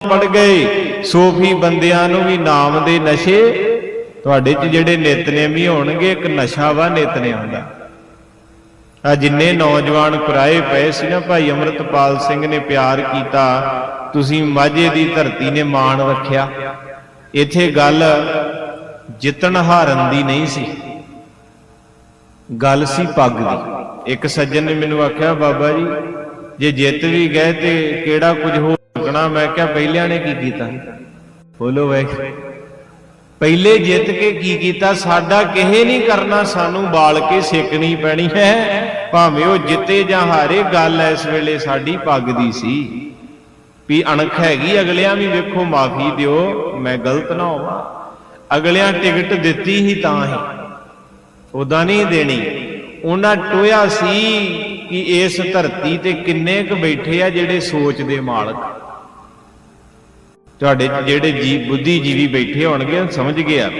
ਪੜ ਗਏ, ਸੂਫੀ ਬੰਦਿਆਂ ਨੂੰ ਵੀ ਨਾਮ ਦੇ ਨਸ਼ੇ। ਤੁਹਾਡੇ 'ਚ ਜਿਹੜੇ ਨਿਤਨੇਮੀ ਹੋਣਗੇ, ਇੱਕ ਨਸ਼ਾ ਵਾ ਨਿਤਨੇਮ ਦਾ। ਆ ਜਿੰਨੇ ਨੌਜਵਾਨ ਕੁਰਾਏ ਪਏ ਸੀ ਨਾ ਭਾਈ ਅਮਰਤਪਾਲ ਸਿੰਘ ਨੇ ਪਿਆਰ ਕੀਤਾ, ਤੁਸੀਂ ਮਾਝੇ ਦੀ ਧਰਤੀ ਨੇ ਮਾਣ ਰੱਖਿਆ। ਇੱਥੇ ਗੱਲ ਜਿੱਤਣ ਹਾਰਨ ਦੀ ਨਹੀਂ ਸੀ। ਗੱਲ ਸੀ ਪੱਗ ਦੀ। ਇੱਕ ਸੱਜਣ ਨੇ ਮੈਨੂੰ ਆਖਿਆ, ਬਾਬਾ ਜੀ, ਜੇ ਜਿੱਤ ਵੀ ਗਏ ਤੇ ਕਿਹੜਾ ਕੁਝ ਹੋ ਸਕਣਾ ਮੈਂ ਕਿਹਾ ਪਹਿਲਿਆਂ ਨੇ ਕੀ ਕੀਤਾ? ਬੋਲੋ ਵੇ। ਪਹਿਲੇ ਜਿੱਤ ਕੇ ਕੀ ਕੀਤਾ? ਸਾਡਾ ਕਿਹੇ ਨਹੀਂ ਕਰਨਾ, ਸਾਨੂੰ ਬਾਲ ਕੇ ਸਿੱਕਣੀ ਪੈਣੀ ਹੈ। ਭਾਵੇਂ ਉਹ ਜਿੱਤੇ ਜਾਂ ਹਾਰੇ, ਗੱਲ ਇਸ ਵੇਲੇ ਸਾਡੀ ਪੱਗ ਦੀ ਸੀ। ਵੀ ਅਣਖ ਹੈਗੀ, ਅਗਲਿਆਂ ਵੀ ਵੇਖੋ, ਮਾਫੀ ਦਿਓ, ਮੈਂ ਗਲਤ ਨਾ ਹੋਵਾਂ। ਅਗਲਿਆਂ ਟਿਕਟ ਦਿੱਤੀ ਹੀ ਤਾਂ ਹੀ। ਉਦਾਂ ਨਹੀਂ ਦੇਣੀ। ਉਹਨਾਂ ਟੋਇਆ ਸੀ ਕਿ ਇਸ ਧਰਤੀ ਤੇ ਕਿੰਨੇ ਕੁ ਬੈਠੇ ਆ ਜਿਹੜੇ ਸੋਚ ਦੇ ਮਾਲਕ। ਤੁਹਾਡੇ ਜਿਹੜੇ ਜੀ ਬੁੱਧੀ ਜੀਵੀ ਬੈਠੇ ਹੋਣਗੇ, ਉਹ ਸਮਝ ਗਿਆ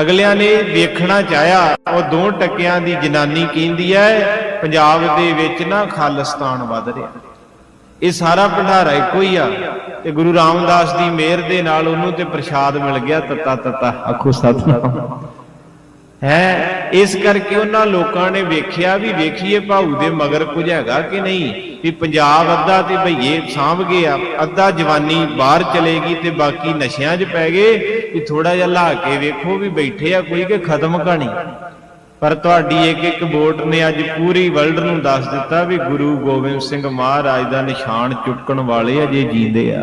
ਅਗਲਿਆਂ ਨੇ ਵੇਖਣਾ ਚਾਹਿਆ, ਉਹ ਦੋ ਟੱਕਿਆਂ ਦੀ ਜਨਾਨੀ ਕਹਿੰਦੀ ਹੈ ਪੰਜਾਬ ਦੇ ਵਿੱਚ ਨਾ ਖਾਲਿਸਤਾਨ ਵੱਧ ਰਿਹਾ ਇਹ ਸਾਰਾ ਭੰਡਾਰਾ ਇੱਕੋ ਹੀ ਆ। ਤੇ ਗੁਰੂ ਰਾਮਦਾਸ ਦੀ ਮਿਹਰ ਦੇ ਨਾਲ ਉਹਨੂੰ ਤੇ ਪ੍ਰਸ਼ਾਦ ਮਿਲ ਗਿਆ, ਤਤਾ ਤਤਾ। ਆਖੋ ਸਤਨਾਮ। ਹੈ? ਇਸ ਕਰਕੇ ਉਹਨਾਂ ਲੋਕਾਂ ਨੇ ਵੇਖਿਆ ਵੀ ਵੇਖੀਏ ਭਾਊ ਦੇ ਮਗਰ ਕੁਝ ਹੈਗਾ ਕਿ ਨਹੀਂ? ਕਿ ਪੰਜਾਬ ਅੱਧਾ ਤੇ ਭਈਏ ਸਾਂਭ ਗਏ ਆ, ਅੱਧਾ ਜਵਾਨੀ ਬਾਹਰ ਚਲੇਗੀ ਤੇ ਬਾਕੀ ਨਸ਼ਿਆਂ 'ਚ ਪੈ ਗਏ, ਵੀ ਥੋੜਾ ਜਿਹਾ ਲਾ ਕੇ ਵੇਖੋ ਵੀ ਬੈਠੇ ਆ ਕੋਈ ਕਿ ਖਤਮ ਕਹਾਣੀ। ਪਰ ਤੁਹਾਡੀ ਇੱਕ ਇੱਕ ਵੋਟ ਨੇ ਅੱਜ ਪੂਰੀ ਵਰਲਡ ਨੂੰ ਦੱਸ ਦਿੱਤਾ ਵੀ ਗੁਰੂ ਗੋਬਿੰਦ ਸਿੰਘ ਮਹਾਰਾਜ ਦਾ ਨਿਸ਼ਾਨ ਚੁੱਕਣ ਵਾਲੇ ਅਜੇ ਜੀਂਦੇ ਆ।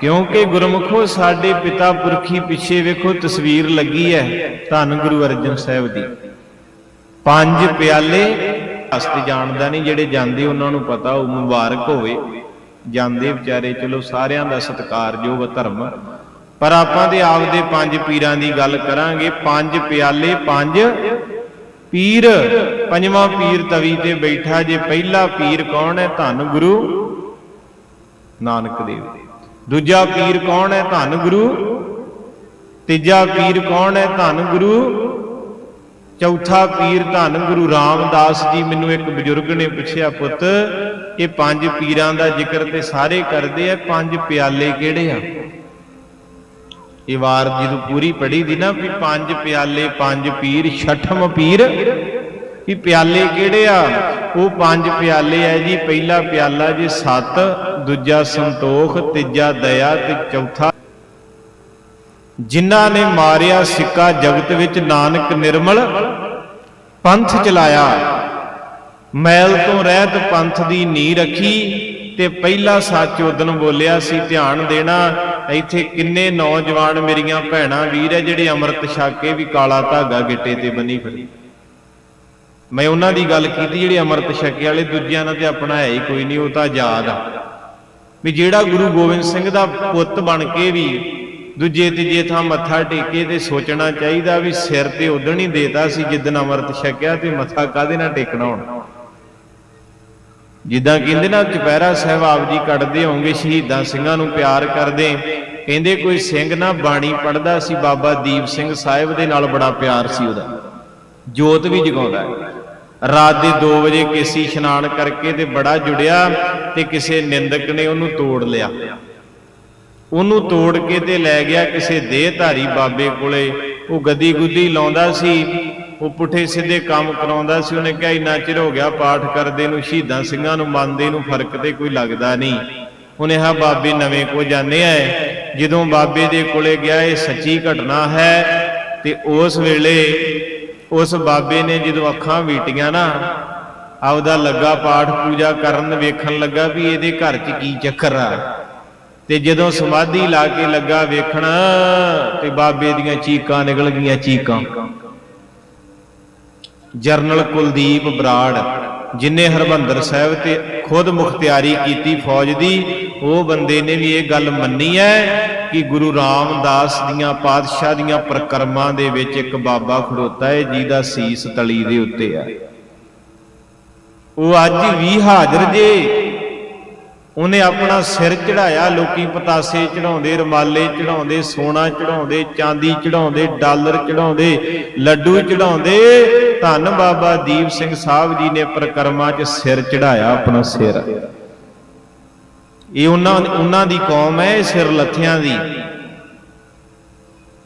ਕਿਉਂਕਿ ਗੁਰਮੁਖੋ ਸਾਡੇ ਪਿਤਾ ਪੁਰਖੀ ਪਿੱਛੇ ਵੇਖੋ ਤਸਵੀਰ ਲੱਗੀ ਹੈ ਧੰਨ ਗੁਰੂ ਅਰਜਨ ਸਾਹਿਬ ਦੀ। ਪੰਜ ਪਿਆਲੇ ਹਸਤੇ ਜਾਣਦਾ ਨਹੀਂ, ਜਿਹੜੇ ਜਾਂਦੇ ਉਹਨਾਂ ਨੂੰ ਪਤਾ, ਉਹ ਮੁਬਾਰਕ ਹੋਵੇ। ਜਾਂਦੇ ਵਿਚਾਰੇ, ਚਲੋ ਸਾਰਿਆਂ ਦਾ ਸਤਿਕਾਰਯੋਗ ਧਰਮ। ਪਰ ਆਪਾਂ ਦੇ ਆਪਦੇ ਪੰਜ ਪੀਰਾਂ ਦੀ ਗੱਲ ਕਰਾਂਗੇ। ਪੰਜ ਪਿਆਲੇ, ਪੰਜ ਪੀਰ। ਪੰਜਵਾਂ ਪੀਰ ਤਵੀ ਤੇ ਬੈਠਾ ਜੇ, ਪਹਿਲਾ ਪੀਰ ਕੌਣ ਹੈ? ਧੰਨ ਗੁਰੂ ਨਾਨਕ ਦੇਵ। ਦੂਜਾ ਪੀਰ ਕੌਣ ਹੈ? ਧੰਨ ਗੁਰੂ। ਤੀਜਾ ਪੀਰ ਕੌਣ ਹੈ? ਧੰਨ ਗੁਰੂ। ਚੌਥਾ ਪੀਰ ਧੰਨ ਗੁਰੂ ਰਾਮਦਾਸ ਜੀ। ਮੈਨੂੰ ਇੱਕ ਬਜ਼ੁਰਗ ਨੇ ਪੁੱਛਿਆ, ਪੁੱਤ, ਇਹ ਪੰਜ ਪੀਰਾਂ ਦਾ ਜ਼ਿਕਰ ਤੇ ਸਾਰੇ ਕਰਦੇ ਆ, ਪੰਜ ਪਿਆਲੇ ਕਿਹੜੇ ਆ? ਇਹ ਵਾਰ ਜਦੋਂ ਪੂਰੀ ਪੜੀ ਦੀ ਨਾ ਵੀ ਪੰਜ ਪਿਆਲੇ, ਪੰਜ ਪੀਰ, ਛਠਮ ਪੀਰ, ਵੀ ਪਿਆਲੇ ਕਿਹੜੇ ਆ? ਉਹ ਪੰਜ ਪਿਆਲੇ ਹੈ ਜੀ, ਪਹਿਲਾ ਪਿਆਲਾ ਜੀ ਸਤ, ਦੂਜਾ ਸੰਤੋਖ, ਤੀਜਾ ਦਇਆ ਤੇ ਚੌਥਾ। ਜਿਨ੍ਹਾਂ ਨੇ ਮਾਰਿਆ ਸਿੱਕਾ ਜਗਤ ਵਿੱਚ ਨਾਨਕ ਨਿਰਮਲ ਪੰਥ ਚਲਾਇਆ। ਮੈਲ ਤੋਂ ਰਹਿਤ ਪੰਥ ਦੀ ਨੀ ਰੱਖੀ ਤੇ ਪਹਿਲਾ ਸੱਚ ਉਦਨ ਬੋਲਿਆ ਸੀ, ਧਿਆਨ ਦੇਣਾ, ਇੱਥੇ ਕਿੰਨੇ ਨੌਜਵਾਨ ਮੇਰੀਆਂ ਭੈਣਾਂ ਵੀਰ ਹੈ ਜਿਹੜੇ ਅੰਮ੍ਰਿਤ ਛਕ ਕੇ ਵੀ ਕਾਲਾ ਧਾਗਾ ਗਿੱਟੇ ਤੇ ਬੰਨੀ ਫਿਰੇ ਮੈਂ ਉਹਨਾਂ ਦੀ ਗੱਲ ਕੀਤੀ, ਜਿਹੜੇ ਅੰਮ੍ਰਿਤ ਛਕੇ ਵਾਲੇ ਦੂਜਿਆਂ ਨਾਲ ਤੇ ਆਪਣਾ ਹੈ ਹੀ ਕੋਈ ਨਹੀਂ, ਉਹ ਤਾਂ ਆਜ਼ਾਦ ਆ। ਵੀ ਜਿਹੜਾ ਗੁਰੂ ਗੋਬਿੰਦ ਸਿੰਘ ਦਾ ਪੁੱਤ ਬਣ ਕੇ ਵੀ ਦੂਜੇ ਤੀਜੇ ਥਾਂ ਮੱਥਾ ਟੇਕੇ ਤੇ ਸੋਚਣਾ ਚਾਹੀਦਾ ਵੀ ਸਿਰ ਤੇ ਉਦਣ ਹੀ ਦੇਤਾ ਸੀ, ਜਿੱਦਣ ਅੰਮ੍ਰਿਤ ਛਕਿਆ ਤੇ ਮੱਥਾ ਕਾਦੇ ਨਾਲ ਟੇਕਣਾ ਹੁਣ? ਜਿੱਦਾਂ ਕਹਿੰਦੇ ਨਾ, ਚੁਪਹਿਰਾ ਸਾਹਿਬ ਆਪ ਜੀ ਕੱਢਦੇ ਹੋਣਗੇ, ਸ਼ਹੀਦਾਂ ਸਿੰਘਾਂ ਨੂੰ ਪਿਆਰ ਕਰਦੇ। ਕਹਿੰਦੇ ਕੋਈ ਸਿੰਘ ਨਾ ਬਾਣੀ ਪੜਦਾ ਸੀ, ਬਾਬਾ ਦੀਪ ਸਿੰਘ ਸਾਹਿਬ ਦੇ ਨਾਲ ਬੜਾ ਪਿਆਰ ਸੀ ਉਹਦਾ। ਜੋਤ ਵੀ ਜਗਾਉਂਦਾ ਹੈ। ਰਾਤ ਦੇ 2 ਵਜੇ ਕੇਸੀ ਇਸ਼ਨਾਨ ਕਰਕੇ ਤੇ ਬੜਾ ਜੁੜਿਆ ਤੇ ਕਿਸੇ ਨਿੰਦਕ ਨੇ ਉਹਨੂੰ ਤੋੜ ਲਿਆ। ਉਹਨੂੰ ਤੋੜ ਕੇ ਤੇ ਲੈ ਗਿਆ ਕਿਸੇ ਦੇਹਧਾਰੀ ਬਾਬੇ ਕੋਲੇ। ਉਹ ਗੱਦੀ ਗੁੱਦੀ ਲਾਉਂਦਾ ਸੀ, ਉਹ ਪੁੱਠੇ ਸਿੱਧੇ ਕੰਮ ਕਰਾਉਂਦਾ ਸੀ। ਉਹਨੇ ਕਿਹਾ, ਇੰਨਾ ਚਿਰ ਹੋ ਗਿਆ, ਪਾਠ ਕਰਦੇ ਨੂੰ, ਸ਼ਹੀਦਾਂ ਸਿੰਘਾਂ ਨੂੰ ਮੰਨਦੇ ਨੂੰ ਫ਼ਰਕ ਤੇ ਕੋਈ ਲੱਗਦਾ ਨਹੀਂ। ਉਹਨੇ ਹਾਂ ਬਾਬੇ, ਨਵੇਂ ਕੋ ਜਾਣੇ ਆ ਜਦੋਂ ਬਾਬੇ ਦੇ ਕੋਲੇ ਗਿਆ, ਇਹ ਸੱਚੀ ਘਟਨਾ ਹੈ ਤੇ ਉਸ ਵੇਲੇ ਉਸ ਬਾਬੇ ਨੇ ਜਦੋਂ ਅੱਖਾਂ ਵੀਟੀਆਂ ਨਾ, ਆਪਦਾ ਲੱਗਾ ਪਾਠ ਪੂਜਾ ਕਰਨ ਵੇਖਣ ਲੱਗਾ ਵੀ ਇਹਦੇ ਘਰ 'ਚ ਕੀ ਚੱਕਰ ਆ। ਤੇ ਜਦੋਂ ਸਮਾਧੀ ਲਾ ਕੇ ਲੱਗਾ ਵੇਖਣ, ਤੇ ਬਾਬੇ ਦੀਆਂ ਚੀਕਾਂ ਨਿਕਲ ਗਈਆਂ ਚੀਕਾਂ। ਜਰਨਲ ਕੁਲਦੀਪ ਬਰਾੜ। ਜਿਨੇ ਹਰਬੰਦਰ ਸਾਹਿਬ ਤੇ ਖੁਦ ਮੁਖਤਿਆਰੀ ਕੀਤੀ ਫੌਜ ਦੀ, ਉਹ ਬੰਦੇ ਨੇ ਵੀ ਇਹ ਗੱਲ ਮੰਨੀ ਹੈ ਕਿ ਗੁਰੂ ਰਾਮਦਾਸ ਦੀਆਂ ਪਾਤਸ਼ਾਹ ਦੀਆਂ ਪ੍ਰਕਰਮਾਂ ਦੇ ਵਿੱਚ ਇੱਕ ਬਾਬਾ ਖੜੋਤਾ ਹੈ, ਜਿਹਦਾ ਸੀਸ ਤਲੀ ਦੇ ਉੱਤੇ ਆ ਉਹ ਅੱਜ ਵੀ ਹਾਜ਼ਰ ਜੇ। ਉਹਨੇ ਆਪਣਾ ਸਿਰ ਚੜਾਇਆ ਲੋਕੀ ਪਤਾਸੇ ਚੜਾਉਂਦੇ ਰਮਾਲੇ ਚੜਾਉਂਦੇ ਸੋਨਾ ਚੜਾਉਂਦੇ ਚਾਂਦੀ ਚੜਾਉਂਦੇ ਡਾਲਰ ਚੜਾਉਂਦੇ ਲੱਡੂ ਚੜਾਉਂਦੇ ਧੰਨ ਬਾਬਾ ਦੀਪ ਸਿੰਘ ਸਾਹਿਬ ਜੀ ਨੇ ਪ੍ਰਕਰਮਾਂ 'ਚ ਸਿਰ ਚੜਾਇਆ ਆਪਣਾ ਸਿਰ। ਇਹ ਉਹਨਾਂ ਉਹਨਾਂ ਦੀ ਕੌਮ ਹੈ ਸਿਰ ਲੱਥਿਆਂ ਦੀ।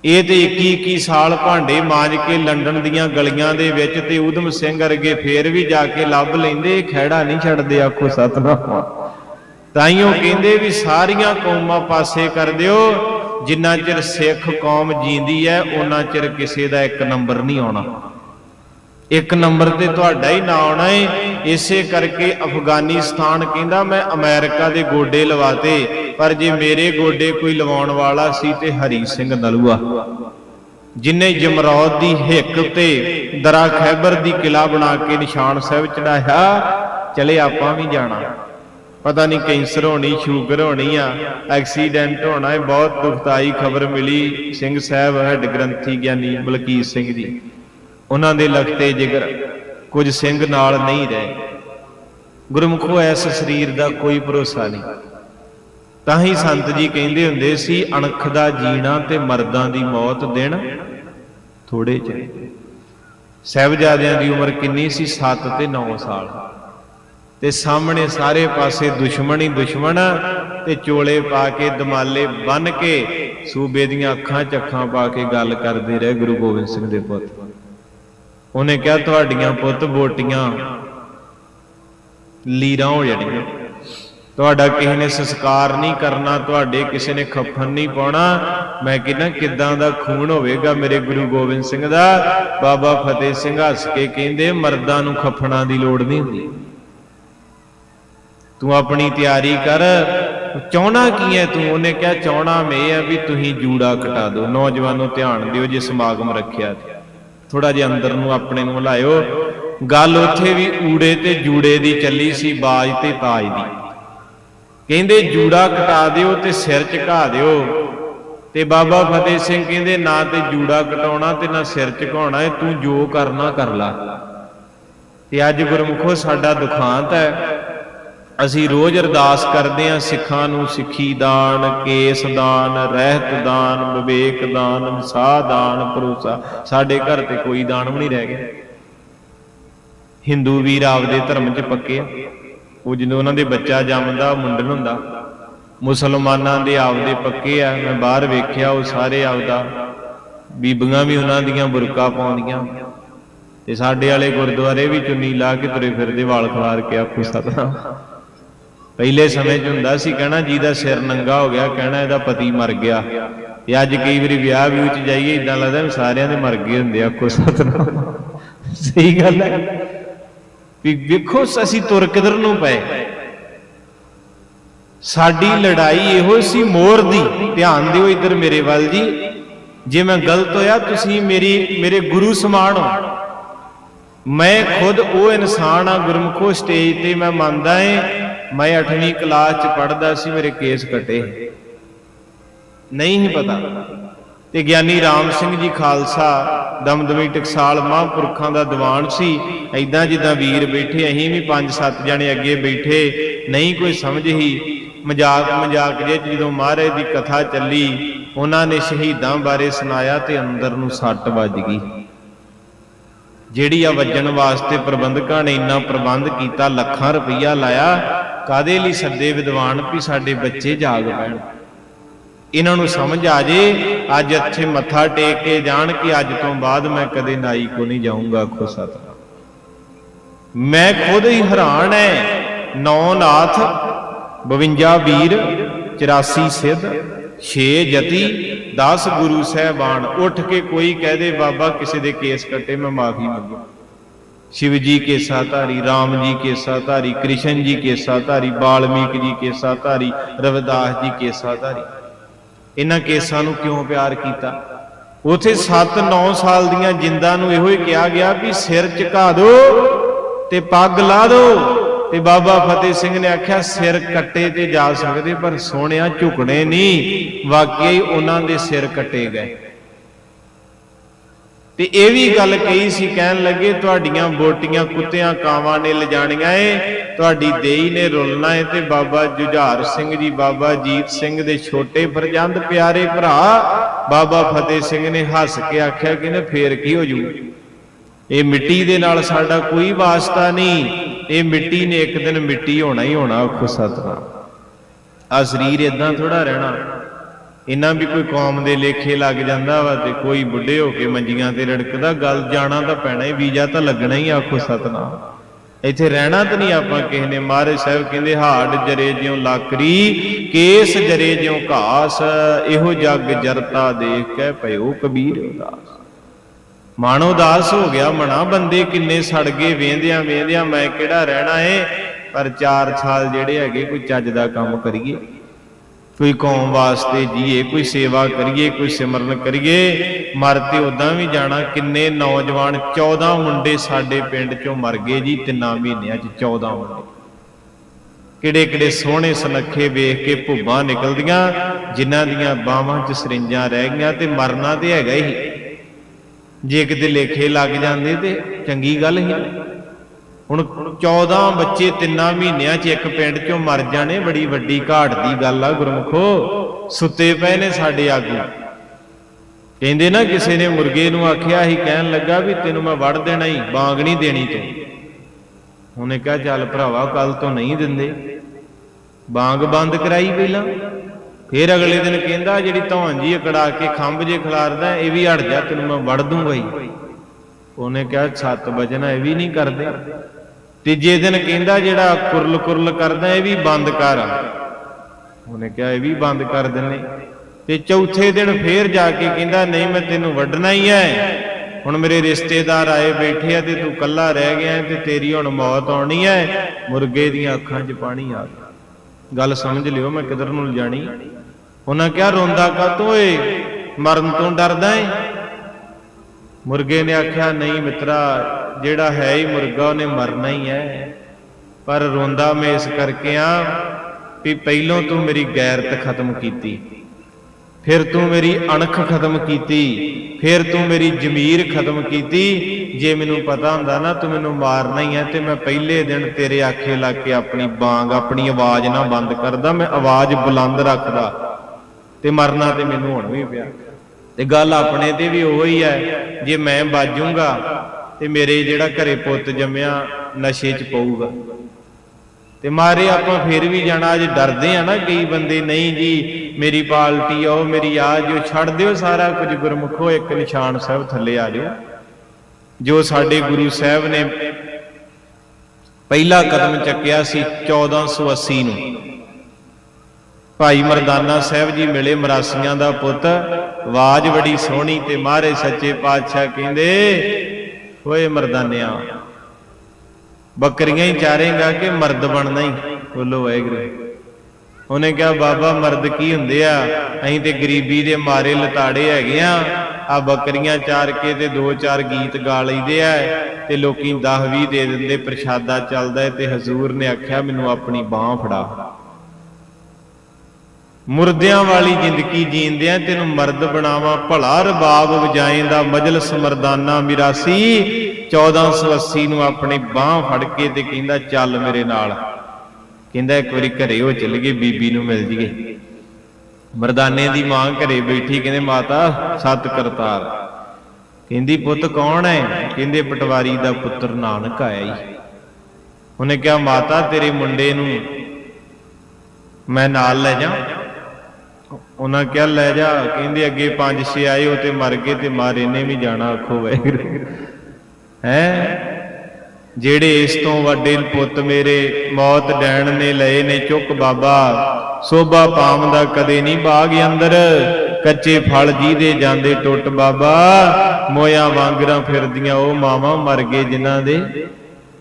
ਇਹ ਤੇ 21 21 ਸਾਲ ਭਾਂਡੇ ਮਾਂਜ ਕੇ ਲੰਡਨ ਦੀਆਂ ਗਲੀਆਂ ਦੇ ਵਿੱਚ ਤੇ ਉਦਮ ਸਿੰਘ ਅਰਗੇ ਫੇਰ ਵੀ ਜਾ ਕੇ ਲੱਭ ਲੈਂਦੇ, ਇਹ ਖਹਿੜਾ ਨਹੀਂ ਛੱਡਦੇ, ਆਖੋ ਸਤਨਾਮ। ਤਾਈਓ ਕਹਿੰਦੇ ਵੀ ਸਾਰੀਆਂ ਕੌਮਾਂ ਪਾਸੇ ਕਰ ਦਿਓ, ਜਿੰਨਾ ਚਿਰ ਸਿੱਖ ਕੌਮ ਜੀਂਦੀ ਹੈ ਉਹਨਾਂ ਚਿਰ ਕਿਸੇ ਦਾ ਇੱਕ ਨੰਬਰ ਨਹੀਂ ਆਉਣਾ। ਇੱਕ ਨੰਬਰ ਤੇ ਤੁਹਾਡਾ ਹੀ ਨਾ ਆਉਣਾ ਏ। ਇਸੇ ਕਰਕੇ ਅਫਗਾਨਿਸਤਾਨ ਕਹਿੰਦਾ, ਮੈਂ ਅਮਰੀਕਾ ਦੇ ਗੋਡੇ ਲਵਾਤੇ, ਪਰ ਜੇ ਮੇਰੇ ਗੋਡੇ ਕੋਈ ਲਵਾਉਣ ਵਾਲਾ ਸੀ ਤੇ ਹਰੀ ਸਿੰਘ ਨਲੂਆ। ਜਿਨੇ ਜਮਰੌਦ ਦੀ ਹਿੱਕ ਤੇ ਦਰਾ ਖੈਬਰ ਦੀ ਕਿਲਾ ਬਣਾ ਕੇ ਨਿਸ਼ਾਨ ਸਾਹਿਬ ਚੜਾਇਆ, ਚਲੇ ਆਪਾਂ ਵੀ ਜਾਣਾ। ਪਤਾ ਨਹੀਂ ਕੈਂਸਰ ਹੋਣੀ ਸ਼ੂਗਰ ਹੋਣੀ ਆ ਐਕਸੀਡੈਂਟ ਹੋਣਾ ਹੈ ਬਹੁਤ ਦੁਖਦਾਈ ਖਬਰ ਮਿਲੀ ਸਿੰਘ ਸਾਹਿਬ, ਹੈਡ ਗ੍ਰੰਥੀ ਗਿਆਨੀ ਬਲਕੀਤ ਸਿੰਘ ਜੀ। ਉਹਨਾਂ ਦੇ ਲਖਤੇ ਜਿਗਰ ਕੁਝ ਸਿੰਘ ਨਾਲ ਨਹੀਂ ਰਹੇ। ਗੁਰਮੁਖੋ ਐਸ ਸਰੀਰ ਦਾ ਕੋਈ ਭਰੋਸਾ ਨਹੀਂ। ਤਾਂ ਹੀ ਸੰਤ ਜੀ ਕਹਿੰਦੇ ਹੁੰਦੇ ਸੀ, ਅਣਖ ਦਾ ਜੀਣਾ ਤੇ ਮਰਦਾਂ ਦੀ ਮੌਤ ਦਿਨ ਥੋੜੇ ਚ ਸਹਿਬਜ਼ਾਦਿਆਂ ਦੀ ਉਮਰ ਕਿੰਨੀ ਸੀ? 7 ਤੇ 9 ਸਾਲ। ਤੇ ਸਾਹਮਣੇ ਸਾਰੇ ਪਾਸੇ ਦੁਸ਼ਮਣ ਹੀ ਦੁਸ਼ਮਣ ਤੇ ਚੋਲੇ ਪਾ ਕੇ ਦਮਾਲੇ ਬੰਨ ਕੇ ਸੂਬੇ ਦੀਆਂ ਅੱਖਾਂ ਚੱਖਾਂ ਪਾ ਕੇ ਗੱਲ ਕਰਦੇ ਰਹੇ ਗੁਰੂ ਗੋਬਿੰਦ ਸਿੰਘ ਦੇ ਪੁੱਤ। ਉਹਨੇ ਕਿਹਾ, ਤੁਹਾਡੀਆਂ ਪੁੱਤ ਬੋਟੀਆਂ ਲੀਰਾਂ ਹੋ ਜਾਣੀਆਂ। ਤੁਹਾਡਾ ਕਿਸੇ ਨੇ ਸੰਸਕਾਰ ਨਹੀਂ ਕਰਨਾ, ਤੁਹਾਡੇ ਕਿਸੇ ਨੇ ਖੱਫਨ ਨਹੀਂ ਪਾਉਣਾ। ਮੈਂ ਕਹਿੰਦਾ, ਕਿੱਦਾਂ ਦਾ ਖੂਨ ਹੋਵੇਗਾ ਮੇਰੇ ਗੁਰੂ ਗੋਬਿੰਦ ਸਿੰਘ ਦਾ? ਬਾਬਾ ਫਤਿਹ ਸਿੰਘ ਹੱਸ ਕੇ ਕਹਿੰਦੇ, ਮਰਦਾਂ ਨੂੰ ਖੱਫਣਾ ਦੀ ਲੋੜ ਨਹੀਂ ਹੁੰਦੀ। ਤੂੰ ਆਪਣੀ ਤਿਆਰੀ ਕਰ। ਚਾਹਣਾ ਕੀ ਹੈ ਤੂੰ? ਉਹਨੇ ਕਿਹਾ, ਚਾਹਣਾ ਮੈਂ ਹੈ ਵੀ ਤੁਸੀਂ ਜੂੜਾ ਕਟਾ ਦਿਓ। ਨੌਜਵਾਨੋ ਧਿਆਨ ਦਿਓ ਜੇ ਸਮਾਗਮ ਰੱਖਿਆ ਤੇ। ਥੋੜਾ ਜਿਹਾ ਅੰਦਰ ਨੂੰ ਆਪਣੇ ਨੂੰ ਲਾਇਓ ਗੱਲ ਉੱਥੇ ਵੀ ਊੜੇ ਤੇ ਜੂੜੇ ਦੀ ਚੱਲੀ ਸੀ, ਬਾਜ ਤੇ ਤਾਜ ਦੀ। ਕਹਿੰਦੇ, ਜੂੜਾ ਕਟਾ ਦਿਓ ਤੇ ਸਿਰ ਝੁਕਾ ਦਿਓ। ਤੇ ਬਾਬਾ ਫਤਿਹ ਸਿੰਘ ਕਹਿੰਦੇ, ਨਾ ਤੇ ਜੂੜਾ ਕਟਾਉਣਾ ਤੇ ਨਾ ਸਿਰ ਝੁਕਾਉਣਾ ਤੂੰ ਜੋ ਕਰਨਾ ਕਰ ਲੈ। ਤੇ ਅੱਜ ਗੁਰਮੁਖੋ, ਸਾਡਾ ਦੁਖਾਂਤ ਹੈ। ਅਸੀਂ ਰੋਜ਼ ਅਰਦਾਸ ਕਰਦੇ ਹਾਂ, ਸਿੱਖਾਂ ਨੂੰ ਸਿੱਖੀ ਦਾਨ, ਕੇਸ ਦਾਨ, ਰਹਿਤ ਦਾਨ, ਵਿਵੇਕ ਦਾਨ ਸਾਹ ਦਾਨ, ਭਰੋਸਾ। ਸਾਡੇ ਘਰ ਤੇ ਕੋਈ ਦਾਨ ਵੀ ਨਹੀਂ ਰਹਿ ਗਿਆ। ਹਿੰਦੂ ਵੀਰ ਆਪਦੇ ਧਰਮ 'ਚ ਪੱਕੇ ਆ। ਉਹ ਜਦੋਂ ਉਹਨਾਂ ਦੇ ਬੱਚਾ ਜੰਮਦਾ ਮੁੰਡਨ ਹੁੰਦਾ। ਮੁਸਲਮਾਨਾਂ ਦੇ ਆਪਦੇ ਪੱਕੇ ਆ। ਮੈਂ ਬਾਹਰ ਵੇਖਿਆ, ਉਹ ਸਾਰੇ ਆਪਦਾ ਬੀਬੀਆਂ ਵੀ ਉਹਨਾਂ ਦੀਆਂ ਬੁਰਕਾ ਪਾਉਂਦੀਆਂ। ਤੇ ਸਾਡੇ ਵਾਲੇ ਗੁਰਦੁਆਰੇ ਵੀ ਚੁੰਨੀ ਲਾ ਕੇ ਤੁਰੇ ਫਿਰਦੇ, ਵਾਲ ਖਲਾਰ ਕੇ ਆਖੂ ਸਤਨਾਮ। ਪਹਿਲੇ ਸਮੇਂ 'ਚ ਹੁੰਦਾ ਸੀ, ਕਹਿਣਾ ਜਿਹਦਾ ਸਿਰ ਨੰਗਾ ਹੋ ਗਿਆ, ਕਹਿਣਾ ਇਹਦਾ ਪਤੀ ਮਰ ਗਿਆ। ਤੇ ਅੱਜ ਕਈ ਵਾਰੀ ਵਿਆਹ ਵੀ ਚ ਜਾਈਏ ਇਦਾਂ ਲੱਗਦਾ ਸਾਰਿਆਂ ਦੇ ਮਰ ਗਏ ਹੁੰਦੇ ਆ, ਆਖੋ ਸਤਨਾਮ। ਸਹੀ ਗੱਲ ਹੈ। ਵੀ ਵੇਖੋ, ਅਸੀਂ ਤੁਰ ਕਿਧਰ ਨੂੰ ਪਏ। ਸਾਡੀ ਲੜਾਈ ਇਹੋ ਸੀ ਮੋਰ ਦੀ। ਧਿਆਨ ਦਿਓ ਇੱਧਰ ਮੇਰੇ ਵੱਲ ਜੀ। ਜੇ ਮੈਂ ਗਲਤ ਹੋਇਆ, ਤੁਸੀਂ ਮੇਰੀ, ਮੇਰੇ ਗੁਰੂ ਸਮਾਨ ਹੋ। ਮੈਂ ਖੁਦ ਉਹ ਇਨਸਾਨ ਆ, ਗੁਰਮਖੋ ਸਟੇਜ ਤੇ ਮੈਂ ਮੰਨਦਾ ਏ। ਮੈਂ 8ਵੀਂ ਕਲਾਸ ਚ ਪੜ੍ਹਦਾ ਸੀ, ਮੇਰੇ ਕੇਸ ਕਟੇ। ਨਹੀਂ ਹੀ ਪਤਾ। ਤੇ ਗਿਆਨੀ ਰਾਮ ਸਿੰਘ ਜੀ ਖਾਲਸਾ, ਦਮਦਮੀ ਟਕਸਾਲ ਮਹਾਂਪੁਰਖਾਂ ਦਾ ਦੀਵਾਨ ਸੀ। ਐਦਾਂ ਜਿੱਦਾਂ ਵੀਰ ਬੈਠੇ, ਅਸੀਂ ਵੀ 5-7 ਜਣੇ ਅੱਗੇ ਬੈਠੇ। ਨਹੀਂ ਕੋਈ ਸਮਝ ਹੀ। ਮਜ਼ਾਕ ਮਜ਼ਾਕ ਜੇ ਜਦੋਂ ਮਹਾਰਾਜ ਦੀ ਕਥਾ ਚੱਲੀ, ਉਹਨਾਂ ਨੇ ਸ਼ਹੀਦਾਂ ਬਾਰੇ ਸੁਣਾਇਆ ਤੇ ਅੰਦਰ ਨੂੰ ਸੱਟ ਵੱਜ ਗਈ। ਜਿਹੜੀ ਆ ਵੱਜਣ ਵਾਸਤੇ ਪ੍ਰਬੰਧਕਾਂ ਨੇ ਇੰਨਾ ਪ੍ਰਬੰਧ ਕੀਤਾ, ਲੱਖਾਂ ਰੁਪਈਆ ਲਾਇਆ ਕਾਦੇ ਲਈ ਸੱਦੇ ਵਿਦਵਾਨ ਵੀ ਸਾਡੇ ਬੱਚੇ ਜਾਗ ਪੈਣ? ਇਹਨਾਂ ਨੂੰ ਸਮਝ ਆ ਜੇ, ਅੱਜ ਇੱਥੇ ਮੱਥਾ ਟੇਕ ਕੇ ਜਾਣ ਕਿ ਅੱਜ ਤੋਂ ਬਾਅਦ ਮੈਂ ਕਦੇ ਨਾਈ ਕੋ ਨਹੀਂ ਜਾਊਂਗਾ ਆਖੋ ਸਤਨਾਮ। ਮੈਂ ਖੁਦ ਹੀ ਹੈਰਾਨ ਹੈ ਨੌ ਨਾਥ 52 ਵੀਰ 84 ਸਿੱਧ 6 ਜਤੀ 10 ਗੁਰੂ ਸਹਿਬਾਨ, ਉੱਠ ਕੇ ਕੋਈ ਕਹਦੇ ਬਾਬਾ ਕਿਸੇ ਦੇ ਕੇਸ ਕੱਟੇ, ਮੈਂ ਮਾਫੀ ਮੰਗੂ। ਸ਼ਿਵ ਜੀ ਕੇਸਾ ਧਾਰੀ, ਰਾਮ ਜੀ ਕੇਸਾ ਧਾਰੀ, ਕ੍ਰਿਸ਼ਨ ਜੀ ਕੇਸਾ ਧਾਰੀ, ਬਾਲਮੀਕ ਜੀ ਕੇਸਾ ਧਾਰੀ, ਰਵਿਦਾਸ ਜੀ ਕੇਸਾ ਧਾਰੀ। ਇਹਨਾਂ ਕੇਸਾਂ ਨੂੰ ਕਿਉਂ ਪਿਆਰ ਕੀਤਾ? ਉਥੇ 7-9 ਸਾਲ ਦੀਆਂ ਜਿੰਦਾਂ ਨੂੰ ਇਹੋ ਹੀ ਕਿਹਾ ਗਿਆ ਵੀ ਸਿਰ ਝੁਕਾ ਦਿਓ ਤੇ ਪੱਗ ਲਾ ਦਿਓ ਤੇ ਬਾਬਾ ਫਤਿਹ ਸਿੰਘ ਨੇ ਆਖਿਆ, ਸਿਰ ਕੱਟੇ ਤੇ ਜਾ ਸਕਦੇ ਪਰ ਸੋਹਣਿਆ ਝੁਕਣੇ ਨਹੀਂ। ਵਾਕਈ ਉਹਨਾਂ ਦੇ ਸਿਰ ਕੱਟੇ ਗਏ। ਤੇ ਇਹ ਵੀ ਗੱਲ ਕਹੀ ਸੀ, ਕਹਿਣ ਲੱਗੇ, ਤੁਹਾਡੀਆਂ ਬੋਟੀਆਂ ਕੁੱਤਿਆਂ ਕਾਵਾਂ ਨੇ ਲਿਜਾਣੀਆਂ ਏ, ਤੁਹਾਡੀ ਦੇਈ ਨੇ ਰੁਲਣਾ ਏ ਤੇ ਬਾਬਾ ਜੁਝਾਰ ਸਿੰਘ ਜੀ, ਬਾਬਾ ਜੀਤ ਸਿੰਘ ਦੇ ਛੋਟੇ ਫਰਜ਼ੰਦ ਪਿਆਰੇ ਭਰਾ, ਬਾਬਾ ਫਤਿਹ ਸਿੰਘ ਨੇ ਹੱਸ ਕੇ ਆਖਿਆ ਕਹਿੰਦੇ ਫੇਰ ਕੀ ਹੋ ਜੂ? ਇਹ ਮਿੱਟੀ ਦੇ ਨਾਲ ਸਾਡਾ ਕੋਈ ਵਾਸਤਾ ਨਹੀਂ, ਇਹ ਮਿੱਟੀ ਨੇ ਇੱਕ ਦਿਨ ਮਿੱਟੀ ਹੋਣਾ ਹੀ ਹੋਣਾ ਆਖੋ ਸਤਨਾਮ। ਆ ਸਰੀਰ ਇਦਾਂ ਥੋੜਾ ਰਹਿਣਾ। ਇਹਨਾਂ ਵੀ ਕੋਈ ਕੌਮ ਦੇ ਲੇਖੇ ਲੱਗ ਜਾਂਦਾ ਵਾ ਤੇ ਕੋਈ ਬੁੱਢੇ ਹੋ ਕੇ ਮੰਜੀਆਂ ਤੇ ਰੜਕਦਾ, ਗੱਲ ਜਾਣਾ ਤਾਂ ਪੈਣਾ ਹੀ, ਵੀਜ਼ਾ ਤਾਂ ਲੱਗਣਾ ਹੀ, ਆਖੋ ਸਤਨਾਮ। ਇੱਥੇ ਰਹਿਣਾ ਤਾਂ ਨਹੀਂ ਆਪਾਂ ਕਿਸੇ ਨੇ। ਮਹਾਰਾਜ ਸਾਹਿਬ ਕਹਿੰਦੇ, ਹਾੜ ਜਰੇ ਜਿਉ ਲਾਕਰੀ, ਕੇਸ ਜਰੇ ਜਿਉ ਘਾਸ, ਇਹੋ ਜੱਗ ਜਰਤਾ ਦੇਖ ਕੇ ਭਇਓ ਕਬੀਰ ਉਦਾਸ। ਮਨ ਉਦਾਸ ਹੋ ਗਿਆ, ਮਣਾ ਬੰਦੇ ਕਿੰਨੇ ਸੜ ਗਏ, ਵੇਂਦਿਆਂ ਵੇਂਦਿਆਂ ਮੈਂ ਕਿਹੜਾ ਰਹਿਣਾ ਏ? ਪਰ ਚਾਰ ਸਾਲ ਜਿਹੜੇ ਹੈਗੇ, ਕੋਈ ਚੱਜ ਦਾ ਕੰਮ ਕਰੀਏ। ਕੋਈ ਕੌਮ ਵਾਸਤੇ ਜੀਏ, ਕੋਈ ਸੇਵਾ ਕਰੀਏ, ਕੋਈ ਸਿਮਰਨ ਕਰੀਏ, ਮਰ ਤੇ ਉਦਾਂ ਵੀ ਜਾਣਾ, ਕਿੰਨੇ ਨੌਜਵਾਨ 14 ਮੁੰਡੇ ਸਾਡੇ ਪਿੰਡ ਚੋਂ ਮਰ ਗਏ ਜੀ, ਤਿੰਨਾਂ ਮਹੀਨਿਆਂ 'ਚ 14 ਮੁੰਡੇ। ਕਿਹੜੇ ਕਿਹੜੇ ਸੋਹਣੇ ਸੁਨੱਖੇ ਵੇਖ ਕੇ ਭੁੱਬਾਂ ਨਿਕਲਦੀਆਂ, ਜਿਨ੍ਹਾਂ ਦੀਆਂ ਬਾਹਾਂ 'ਚ ਸਰਿੰਜਾਂ ਰਹਿ ਗਈਆਂ ਤੇ ਮਰਨਾ ਤੇ ਹੈਗਾ ਹੀ। ਜੇ ਕਿਤੇ ਲੇਖੇ ਲੱਗ ਜਾਂਦੇ ਤੇ ਚੰਗੀ ਗੱਲ ਹੀ। ਹੁਣ 14 ਬੱਚੇ ਤਿੰਨਾਂ ਮਹੀਨਿਆਂ 'ਚ ਇੱਕ ਪਿੰਡ 'ਚੋਂ ਮਰ ਜਾਣੇ, ਬੜੀ ਵੱਡੀ ਘਾਟ ਦੀ ਗੱਲ ਆ ਗੁਰਮਖੋ। ਸੁੱਤੇ ਪਏ ਨੇ ਸਾਡੇ ਆਗੂ। ਕਹਿੰਦੇ ਨਾ ਕਿਸੇ ਨੇ ਮੁਰਗੇ ਨੂੰ ਆਖਿਆ ਹੀ ਕਹਿਣ ਲੱਗਾ ਵੀ ਤੈਨੂੰ ਮੈਂ ਵੜ ਦੇਣਾ ਹੀ ਬਾਂਗ ਨਹੀਂ ਦੇਣੀ ਤੂੰ। ਉਹਨੇ ਕਿਹਾ, ਚੱਲ ਭਰਾਵਾ ਕੱਲ ਤੋਂ ਨਹੀਂ ਦਿੰਦੇ। ਬਾਂਗ ਬੰਦ ਕਰਾਈ ਪਹਿਲਾਂ। ਫਿਰ ਅਗਲੇ ਦਿਨ ਕਹਿੰਦਾ, ਜਿਹੜੀ ਧੌਣ ਜੀ ਅਕੜਾ ਕੇ ਖੰਭ ਜੇ ਖਿਲਾਰਦਾ, ਇਹ ਵੀ ਹਟ ਜਾ, ਤੈਨੂੰ ਮੈਂ ਵੜ ਦੂੰਗਾ ਹੀ ਉਹਨੇ ਕਿਹਾ, ਸੱਤ ਵਜਣਾ, ਇਹ ਵੀ ਨਹੀਂ ਕਰਦੇ। ਤੀਜੇ ਦਿਨ ਕਹਿੰਦਾ ਜਿਹੜਾ ਕੁਰਲ ਕੁਰਲ ਕਰਦਾ, ਇਹ ਵੀ ਬੰਦ ਕਰ। ਉਹਨੇ ਕਿਹਾ, ਇਹ ਵੀ ਬੰਦ ਕਰ ਦਿੰਨੇ। ਤੇ ਚੌਥੇ ਦਿਨ ਫੇਰ ਜਾ ਕੇ ਕਹਿੰਦਾ, ਨਹੀਂ, ਮੈਂ ਤੈਨੂੰ ਵੱਢਣਾ ਹੀ ਹੈ। ਹੁਣ ਮੇਰੇ ਰਿਸ਼ਤੇਦਾਰ ਆਏ ਬੈਠੇ ਆ ਤੇ ਤੂੰ ਕੱਲਾ ਰਹਿ ਗਿਆ ਤੇ ਤੇਰੀ ਹੁਣ ਮੌਤ ਆਉਣੀ ਹੈ। ਮੁਰਗੇ ਦੀਆਂ ਅੱਖਾਂ 'ਚ ਪਾਣੀ ਆ ਗਿਆ। ਗੱਲ ਸਮਝ ਲਿਓ, ਮੈਂ ਕਿਧਰ ਨੂੰ ਲਿਜਾਣੀ? ਉਹਨਾਂ ਕਿਹਾ, ਰੋਂਦਾ ਕਾਤੋਂ ਏ? ਮਰਨ ਤੋਂ ਡਰਦਾ ਏ? ਮੁਰਗੇ ਨੇ ਆਖਿਆ, ਨਹੀਂ ਮਿੱਤਰਾ ਜਿਹੜਾ ਹੈ ਹੀ ਮੁਰਗਾ, ਉਹਨੇ ਮਰਨਾ ਹੀ ਹੈ। ਪਰ ਰੋਂਦਾ ਮੈਂ ਇਸ ਕਰਕੇ ਆ ਵੀ ਪਹਿਲੋਂ ਤੂੰ ਮੇਰੀ ਗੈਰਤ ਖਤਮ ਕੀਤੀ, ਫਿਰ ਤੂੰ ਮੇਰੀ ਅਣਖ ਖਤਮ ਕੀਤੀ, ਫਿਰ ਤੂੰ ਮੇਰੀ ਜ਼ਮੀਰ ਖਤਮ ਕੀਤੀ। ਜੇ ਮੈਨੂੰ ਪਤਾ ਹੁੰਦਾ ਨਾ, ਤੂੰ ਮੈਨੂੰ ਮਾਰਨਾ ਹੀ ਹੈ ਤੇ ਮੈਂ ਪਹਿਲੇ ਦਿਨ ਤੇਰੇ ਆਖੇ ਲਾ ਕੇ ਆਪਣੀ ਬਾਂਗ, ਆਪਣੀ ਆਵਾਜ਼ ਨਾ ਬੰਦ ਕਰਦਾ, ਮੈਂ ਆਵਾਜ਼ ਬੁਲੰਦ ਰੱਖਦਾ। ਤੇ ਮਰਨਾ ਤੇ ਮੈਨੂੰ ਹੁਣ ਵੀ ਪਿਆ। ਤੇ ਗੱਲ ਆਪਣੇ ਤੇ ਵੀ ਉਹੋ ਹੀ ਹੈ, ਜੇ ਮੈਂ ਬਾਜੂਗਾ ਤੇ ਮੇਰੇ ਜਿਹੜਾ ਘਰੇ ਪੁੱਤ ਜੰਮਿਆ, ਨਸ਼ੇ 'ਚ ਪਊਗਾ। ਤੇ ਮਾਰੇ, ਆਪਾਂ ਫੇਰ ਵੀ ਜਾਣਾ, ਅੱਜ ਡਰਦੇ ਆ ਨਾ ਕਈ ਬੰਦੇ, ਨਹੀਂ ਜੀ, ਮੇਰੀ ਪਾਲਟੀ ਆਓ ਮੇਰੀ ਆ ਜੋ ਛੱਡ ਦਿਓ ਸਾਰਾ ਕੁਝ, ਗੁਰਮੁਖੋ, ਇੱਕ ਨਿਸ਼ਾਨ ਸਾਹਿਬ ਥੱਲੇ ਆ ਜਾਓ। ਜੋ ਸਾਡੇ ਗੁਰੂ ਸਾਹਿਬ ਨੇ ਪਹਿਲਾ ਕਦਮ ਚੱਕਿਆ ਸੀ 1480 ਨੂੰ। ਭਾਈ ਮਰਦਾਨਾ ਸਾਹਿਬ ਜੀ ਮਿਲੇ ਮਰਾਸੀਆਂ ਦਾ ਪੁੱਤ, ਆਵਾਜ਼ ਬੜੀ ਸੋਹਣੀ ਤੇ ਮਾਰੇ ਸੱਚੇ ਪਾਤਸ਼ਾਹ ਕਹਿੰਦੇ ਹੋਏ ਮਰਦਾਨਿਆ, ਬੱਕਰੀਆਂ ਹੀ ਚਾਰੇਗਾ ਕਿ ਮਰਦ ਬਣਨਾ ਹੀ? ਬੋਲੋ ਵਾਹਿਗੁਰੂ। ਉਹਨੇ ਕਿਹਾ, ਬਾਬਾ, ਮਰਦ ਕੀ ਹੁੰਦੇ ਆ? ਅਸੀਂ ਤੇ ਗਰੀਬੀ ਦੇ ਮਾਰੇ ਲਤਾੜੇ ਹੈਗੇ ਆ। ਆ ਬੱਕਰੀਆਂ ਚਾਰ ਕੇ ਤੇ ਦੋ ਚਾਰ ਗੀਤ ਗਾ ਲਈਦੇ ਆ ਤੇ ਲੋਕੀ 10 20 ਦੇ ਦਿੰਦੇ, ਪ੍ਰਸ਼ਾਦਾ ਚੱਲਦਾ ਹੈ ਤੇ ਹਜ਼ੂਰ ਨੇ ਆਖਿਆ, ਮੈਨੂੰ ਆਪਣੀ ਬਾਹ ਫੜਾ। ਮੁਰਦਿਆਂ ਵਾਲੀ ਜ਼ਿੰਦਗੀ ਜੀਂਦਿਆਂ ਤੈਨੂੰ ਮਰਦ ਬਣਾਵਾਂ, ਭਲਾ ਰਬਾਬ ਵਜਾਏਂਦਾ ਮਜਲਸ ਮਰਦਾਨਾ ਮਿਰਾਸੀ 1480 ਨੂੰ ਆਪਣੀ ਬਾਹ ਫੜ ਕੇ ਤੇ ਕਹਿੰਦਾ, ਚੱਲ ਮੇਰੇ ਨਾਲ। ਕਹਿੰਦਾ, ਇੱਕ ਵਾਰੀ ਘਰੇ ਉਹ ਚੱਲ ਗਏ, ਬੀਬੀ ਨੂੰ ਮਿਲ ਜੀਏ। ਮਰਦਾਨੇ ਦੀ ਮਾਂ ਘਰੇ ਬੈਠੀ, ਕਹਿੰਦੇ, ਮਾਤਾ, ਸਤ ਕਰਤਾਰ। ਕਹਿੰਦੀ, ਪੁੱਤ ਕੌਣ ਹੈ ਕਹਿੰਦੇ, ਪਟਵਾਰੀ ਦਾ ਪੁੱਤਰ ਨਾਨਕ ਆਇਆ ਹੀ ਉਹਨੇ ਕਿਹਾ, ਮਾਤਾ, ਤੇਰੇ ਮੁੰਡੇ ਨੂੰ ਮੈਂ ਨਾਲ ਲੈ ਜਾ ਉਹਨਾਂ ਕਿਹਾ, ਲੈ ਜਾ। ਕਹਿੰਦੇ, ਅੱਗੇ ਪੰਜ ਛੇ ਆਏ, ਉਹ ਤੇ ਮਰ ਗਏ ਤੇ ਮਾਰ ਇਹਨੇ ਵੀ ਜਾਣਾ ਆਖੋ ਵਾਹਿਗੁਰੂ। ਹੈ? ਜਿਹੜੇ ਇਸ ਤੋਂ ਵੱਡੇ ਪੁੱਤ ਮੇਰੇ ਮੌਤ ਡੈਣ ਨੇ ਲਏ ਨੇ, ਚੁੱਕ ਬਾਬਾ, ਸੋਭਾ ਪਾਮ ਦਾ ਕਦੇ ਨਹੀਂ ਬਾਗ ਅੰਦਰ। ਕੱਚੇ ਫਲ ਜੀ ਦੇ ਜਾਂਦੇ ਟੁੱਟ ਬਾਬਾ, ਮੋਇਆ ਵਾਂਗਰਾਂ ਫਿਰਦੀਆਂ, ਉਹ ਮਾਵਾਂ ਮਰ ਗਏ ਜਿਨ੍ਹਾਂ ਦੇ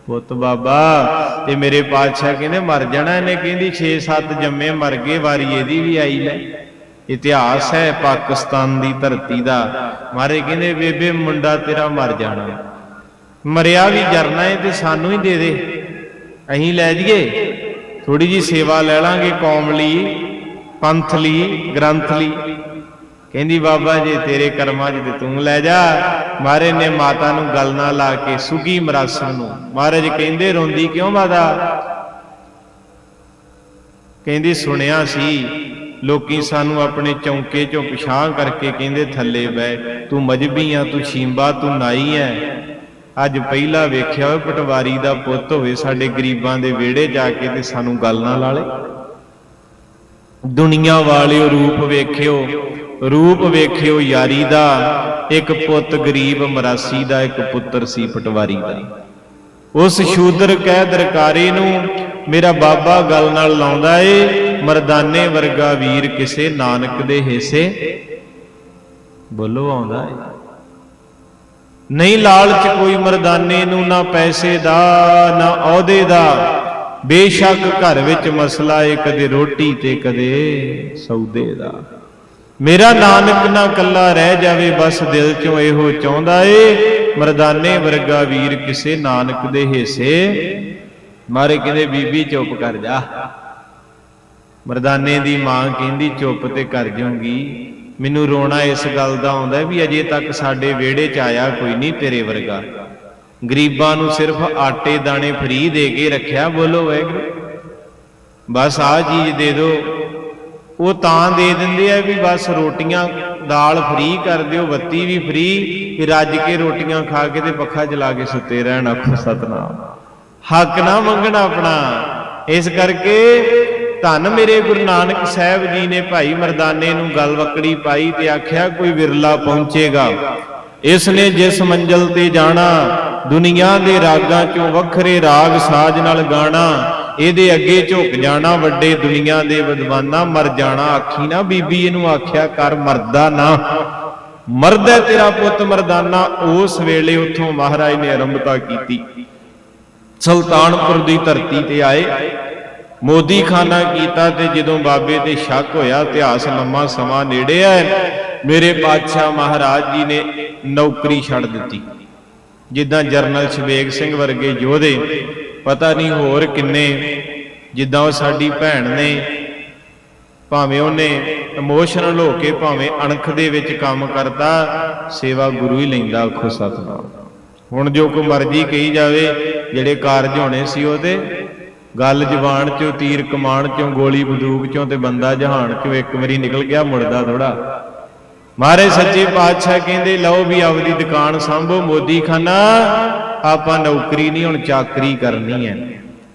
ਪੁੱਤ ਬਾਬਾ। ਤੇ ਮੇਰੇ ਪਾਤਸ਼ਾਹ ਕਹਿੰਦੇ, ਮਰ ਜਾਣਾ ਇਹਨੇ। ਕਹਿੰਦੀ 6-7 ਜੰਮੇ ਮਰ ਗਏ, ਵਾਰੀ ਇਹਦੀ ਵੀ ਆਈ ਲੈ ਇਤਿਹਾਸ ਹੈ ਪਾਕਿਸਤਾਨ ਦੀ ਧਰਤੀ ਦਾ। ਮਾਰੇ ਕਹਿੰਦੇ, ਬੇਬੇ, ਮੁੰਡਾ ਤੇਰਾ ਮਰ ਜਾਣਾ। ਮਰਿਆ ਵੀ ਜਰਨਾ ਏ ਤੇ ਸਾਨੂੰ ਹੀ ਦੇ ਦੇ। ਅਸੀਂ ਲੈ ਜਾਈਏ ਥੋੜੀ ਜੀ ਸੇਵਾ ਲੈ ਲਾਂਗੇ, ਕੌਮ ਲਈ, ਪੰਥ ਲਈ, ਗ੍ਰੰਥ ਲਈ। ਕਹਿੰਦੀ, ਬਾਬਾ ਜੀ, ਤੇਰੇ ਕਰਮਾਂ 'ਚ ਤੇ ਤੂੰ ਲੈ ਜਾ। ਮਹਾਰਾਜ ਨੇ ਮਾਤਾ ਨੂੰ ਗਲ ਨਾ ਲਾ ਕੇ ਸੁਗੀ ਮਰਾਸਣ ਨੂੰ। ਮਹਾਰਾਜ ਕਹਿੰਦੇ, ਰੋਂਦੀ ਕਿਉਂ ਮਾਤਾ? ਕਹਿੰਦੀ, ਸੁਣਿਆ ਸੀ ਲੋਕੀ ਸਾਨੂੰ ਆਪਣੇ ਚੌਂਕੇ ਚੋਂ ਪਿਛਾਂ ਕਰਕੇ ਕਹਿੰਦੇ, ਥੱਲੇ ਬਹਿ, ਤੂੰ ਮਜਬੀ ਆ, ਤੂੰ ਸ਼ੀਂਬਾ, ਤੂੰ ਨਾਈ ਐ। ਅੱਜ ਪਹਿਲਾ ਵੇਖਿਆ ਹੋਵੇ ਪਟਵਾਰੀ ਦਾ ਪੁੱਤ ਹੋਵੇ ਸਾਡੇ ਗਰੀਬਾਂ ਦੇ ਵਿਹੜੇ ਜਾ ਕੇ ਤੇ ਸਾਨੂੰ ਗੱਲ ਨਾ ਲਾਲੇ। ਦੁਨੀਆ ਵਾਲਿਓ, ਰੂਪ ਵੇਖਿਓ ਰੂਪ ਵੇਖਿਓ ਯਾਰੀ ਦਾ, ਇੱਕ ਪੁੱਤ ਗਰੀਬ ਮਰਾਸੀ ਦਾ, ਇੱਕ ਪੁੱਤਰ ਸੀ ਪਟਵਾਰੀ ਦਾ। ਉਸ ਸ਼ੂਦਰ ਕਹਿ ਦਰਕਾਰੇ ਨੂੰ ਮੇਰਾ ਬਾਬਾ ਗੱਲ ਨਾਲ ਲਾਉਂਦਾ ਏ, ਮਰਦਾਨੇ ਵਰਗਾ ਵੀਰ ਕਿਸੇ ਨਾਨਕ ਦੇ ਹਿੱਸੇ ਬੋਲੋ ਆਉਂਦਾ ਏ। ਨਹੀਂ ਲਾਲਚ ਕੋਈ ਮਰਦਾਨੇ ਨੂੰ ਨਾ ਪੈਸੇ ਦਾ, ਨਾ ਅਹੁਦੇ ਦਾ। ਬੇਸ਼ੱਕ ਘਰ ਵਿੱਚ ਮਸਲਾ ਏ, ਕਦੇ ਰੋਟੀ ਤੇ ਕਦੇ ਸੌਦੇ ਦਾ। ਮੇਰਾ ਨਾਨਕ ਨਾ ਕੱਲਾ ਰਹਿ ਜਾਵੇ, ਬਸ ਦਿਲ ਚੋਂ ਇਹੋ ਚਾਹੁੰਦਾ ਏ, ਮਰਦਾਨੇ ਵਰਗਾ ਵੀਰ ਕਿਸੇ ਨਾਨਕ ਦੇ ਹਿੱਸੇ ਮਾਰੇ ਕਹਿੰਦੇ, ਬੀਬੀ ਚੁੱਪ ਕਰ ਜਾ। ਮਰਦਾਨੇ ਦੀ ਮਾਂ ਕਹਿੰਦੀ, ਚੁੱਪ ਤੇ ਕਰ ਜਾਊਂਗੀ। ਮੈਨੂੰ ਰੋਣਾ ਇਸ ਗੱਲ ਦਾ ਆਉਂਦਾ ਵੀ ਅਜੇ ਤੱਕ ਸਾਡੇ ਵਿਹੜੇ 'ਚ ਆਇਆ ਕੋਈ ਨਹੀਂ ਤੇਰੇ ਵਰਗਾ। ਗਰੀਬਾਂ ਨੂੰ ਸਿਰਫ ਆਟੇ ਦਾਣੇ ਫਰੀ ਦੇ ਕੇ ਰੱਖਿਆ, ਬੋਲੋ ਵਾਹਿਗੁਰੂ। ਬਸ ਆਹ ਚੀਜ਼ ਦੇ ਦਿਓ ਉਹ ਤਾਂ ਦੇ ਦਿੰਦੇ ਆ ਵੀ ਬਸ ਰੋਟੀਆਂ, ਦਾਲ ਫਰੀ ਕਰ ਦਿਓ, ਬੱਤੀ ਵੀ ਫਰੀ ਕਿ ਰੱਜ ਕੇ ਰੋਟੀਆਂ ਖਾ ਕੇ ਤੇ ਪੱਖਾ ਚਲਾ ਕੇ ਸੁੱਤੇ ਰਹਿਣ ਆਖੋ ਸਤਨਾਮ। ਹੱਕ ਨਾ ਮੰਗਣਾ ਆਪਣਾ। ਇਸ ਕਰਕੇ ਧੰਨ ਮੇਰੇ ਗੁਰੂ ਨਾਨਕ ਸਾਹਿਬ ਜੀ ਨੇ ਭਾਈ ਮਰਦਾਨੇ ਨੂੰ ਗੱਲ ਵਕੜੀ ਪਾਈ ਤੇ ਆਖਿਆ, ਕੋਈ ਵਿਰਲਾ ਪਹੁੰਚੇਗਾ। ਇਸ ਨੇ ਜਿਸ ਮੰਜ਼ਲ ਤੇ ਜਾਣਾ, ਦੁਨੀਆ ਦੇ ਰਾਗਾਂ ਚੋਂ ਵੱਖਰੇ ਰਾਗ ਸਾਜ ਨਾਲ ਗਾਣਾ, ਇਹਦੇ ਅੱਗੇ ਝੁਕ ਜਾਣਾ, ਵੱਡੇ ਦੁਨੀਆ ਦੇ ਵਿਦਵਾਨਾਂ ਮਰ ਜਾਣਾ, ਆਖੀ ਨਾ ਬੀਬੀ, ਇਹਨੂੰ ਆਖਿਆ ਕਰ ਮਰਦਾ ਨਾ। ਮਰਦਾ ਤੇਰਾ ਪੁੱਤ ਮਰਦਾਨਾ, ਉਸ ਵੇਲੇ ਉੱਥੋਂ ਮਹਾਰਾਜ ਨੇ ਆਰੰਭਤਾ ਕੀਤੀ। ਸੁਲਤਾਨਪੁਰ ਦੀ ਧਰਤੀ ਤੇ ਆਏ। ਮੋਦੀ ਖਾਨਾ ਕੀਤਾ ਤੇ ਜਦੋਂ ਬਾਬੇ ਤੇ ਸ਼ੱਕ ਹੋਇਆ, ਇਤਿਹਾਸ ਲੰਮਾ ਸਮਾਂ ਨੇੜੇ ਹੈ ਮੇਰੇ ਪਾਤਸ਼ਾਹ ਮਹਾਰਾਜ ਜੀ ਨੇ ਨੌਕਰੀ ਛੱਡ ਦਿੱਤੀ। ਜਿੱਦਾਂ ਜਰਨਲ ਸ਼ਬੇਗ ਸਿੰਘ ਵਰਗੇ ਯੋਧੇ, ਪਤਾ ਨਹੀਂ ਹੋਰ ਕਿੰਨੇ, ਜਿੱਦਾਂ ਉਹ ਸਾਡੀ ਭੈਣ ਨੇ, ਭਾਵੇਂ ਉਹਨੇ ਇਮੋਸ਼ਨਲ ਹੋ ਕੇ ਭਾਵੇਂ ਅਣਖ ਦੇ ਵਿੱਚ ਕੰਮ ਕਰਦਾ, ਸੇਵਾ ਗੁਰੂ ਹੀ ਲੈਂਦਾ, ਆਖੋ ਸਤਨਾਮ। ਹੁਣ ਜੋ ਕੋ ਮਰਜ਼ੀ ਕਹੀ ਜਾਵੇ, ਜਿਹੜੇ ਕਾਰਜ ਹੋਣੇ ਸੀ ਉਹਦੇ ਗੱਲ ਜ਼ਬਾਨ ਚੋਂ, ਤੀਰ ਕਮਾਨ ਚੋਂ, ਗੋਲੀ ਬੰਦੂਕ ਚੋਂ ਤੇ ਬੰਦਾ ਜਹਾਨ ਚੋਂ ਇੱਕ ਵਾਰੀ ਨਿਕਲ ਗਿਆ, ਮੁੜਦਾ ਥੋੜਾ ਮਾਰੇ ਸੱਚੇ ਪਾਤਸ਼ਾਹ ਕਹਿੰਦੇ, ਲਓ ਵੀ ਆਪਦੀ ਦੁਕਾਨ ਸੰਭੋ ਮੋਦੀ ਖਾਨਾ ਆਪਾਂ ਨੌਕਰੀ ਨਹੀਂ, ਹੁਣ ਚਾਕਰੀ ਕਰਨੀ ਹੈ।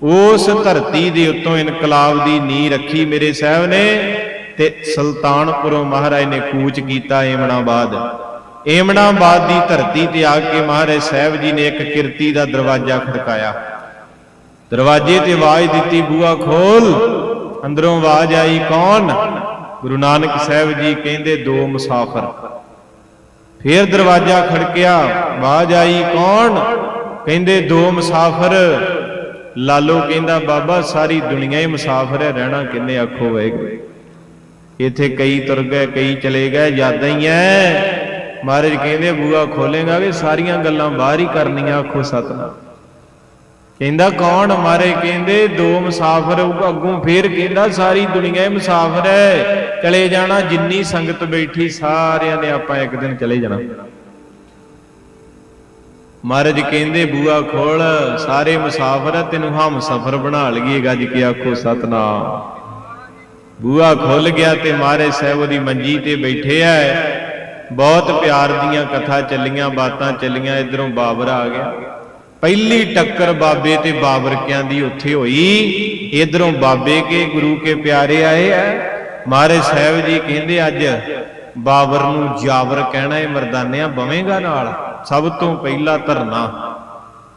ਉਸ ਧਰਤੀ ਦੇ ਉੱਤੋਂ ਇਨਕਲਾਬ ਦੀ ਨੀਂਹ ਰੱਖੀ ਮੇਰੇ ਸਾਹਿਬ ਨੇ ਤੇ ਸੁਲਤਾਨਪੁਰੋਂ ਮਹਾਰਾਜ ਨੇ ਕੂਚ ਕੀਤਾ ਏਮਣਾਬਾਦ ਏਮਣਾਬਾਦ ਦੀ ਧਰਤੀ ਤੇ ਆ ਕੇ ਮਹਾਰਾਜ ਸਾਹਿਬ ਜੀ ਨੇ ਇੱਕ ਕਿਰਤੀ ਦਾ ਦਰਵਾਜ਼ਾ ਖੜਕਾਇਆ। ਦਰਵਾਜ਼ੇ ਤੇ ਆਵਾਜ਼ ਦਿੱਤੀ ਬੂਆ ਖੋਲ, ਅੰਦਰੋਂ ਆਵਾਜ਼ ਆਈ, ਕੌਣ? ਗੁਰੂ ਨਾਨਕ ਸਾਹਿਬ ਜੀ ਕਹਿੰਦੇ, ਦੋ ਮੁਸਾਫਰ। ਫੇਰ ਦਰਵਾਜ਼ਾ ਖੜਕਿਆ, ਆਵਾਜ਼ ਆਈ, ਕੌਣ? ਕਹਿੰਦੇ, ਦੋ ਮੁਸਾਫਰ। ਲਾਲੋ ਕਹਿੰਦਾ, ਬਾਬਾ, ਸਾਰੀ ਦੁਨੀਆ ਹੀ ਮੁਸਾਫਰ ਹੈ, ਰਹਿਣਾ ਕਿੰਨੇ ਆਖੋ ਵਾਹਿਗੁਰੂ ਇੱਥੇ ਕਈ ਤੁਰ ਗਏ, ਕਈ ਚਲੇ ਗਏ, ਯਾਦਾਂ ਹੀ ਐ। ਮਹਾਰਾਜ ਕਹਿੰਦੇ ਬੂਆ ਖੋਲੇਗਾ ਵੀ ਸਾਰੀਆਂ ਗੱਲਾਂ ਬਾਹਰ ਹੀ ਕਰਨੀਆਂ ਆਖੋ ਸਤਨਾਮ। ਕਹਿੰਦਾ ਕੌਣ? ਮਾਰੇ ਕਹਿੰਦੇ ਦੋ ਮੁਸਾਫਰ ਅੱਗੋਂ ਫੇਰ ਕਹਿੰਦਾ ਸਾਰੀ ਦੁਨੀਆ ਹੀ ਮੁਸਾਫਰ ਹੈ। ਚਲੇ ਜਾਣਾ ਜਿੰਨੀ ਸੰਗਤ ਬੈਠੀ ਸਾਰਿਆਂ ਨੇ ਆਪਾਂ ਇੱਕ ਦਿਨ ਚਲੇ ਜਾਣਾ। ਮਹਾਰਾਜ ਕਹਿੰਦੇ ਬੂਆ ਖੋਲ ਸਾਰੇ ਮੁਸਾਫਰ ਆ, ਤੈਨੂੰ ਹਮ ਸਫਰ ਬਣਾ ਲਈਏ ਗੱਜ ਕੇ ਆਖੋ ਸਤਨਾਮ। ਬੂਆ ਖੁੱਲ ਗਿਆ ਤੇ ਮਹਾਰਾਜ ਸਾਹਿਬ ਉਹਦੀ ਮੰਜੀ ਤੇ ਬੈਠੇ ਐ ਬਹੁਤ ਪਿਆਰ ਦੀਆਂ ਕਥਾ ਚੱਲੀਆਂ, ਬਾਤਾਂ ਚੱਲੀਆਂ, ਇਧਰੋਂ ਬਾਬਰ ਆ ਗਿਆ। ਪਹਿਲੀ ਟੱਕਰ ਬਾਬੇ ਤੇ ਬਾਬਰ ਕਿਆਂ ਦੀ ਉੱਥੇ ਹੋਈ। ਇਧਰੋਂ ਬਾਬੇ ਕੇ ਗੁਰੂ ਕੇ ਪਿਆਰੇ ਆਏ। ਐ ਮਹਾਰਾਜ ਸਾਹਿਬ ਜੀ ਕਹਿੰਦੇ, ਅੱਜ ਬਾਬਰ ਨੂੰ ਜਾਵਰ ਕਹਿਣਾ ਹੈ ਮਰਦਾਨਿਆਂ ਬਵੇਂਗਾ ਨਾਲ। ਸਭ ਤੋਂ ਪਹਿਲਾ ਧਰਨਾ,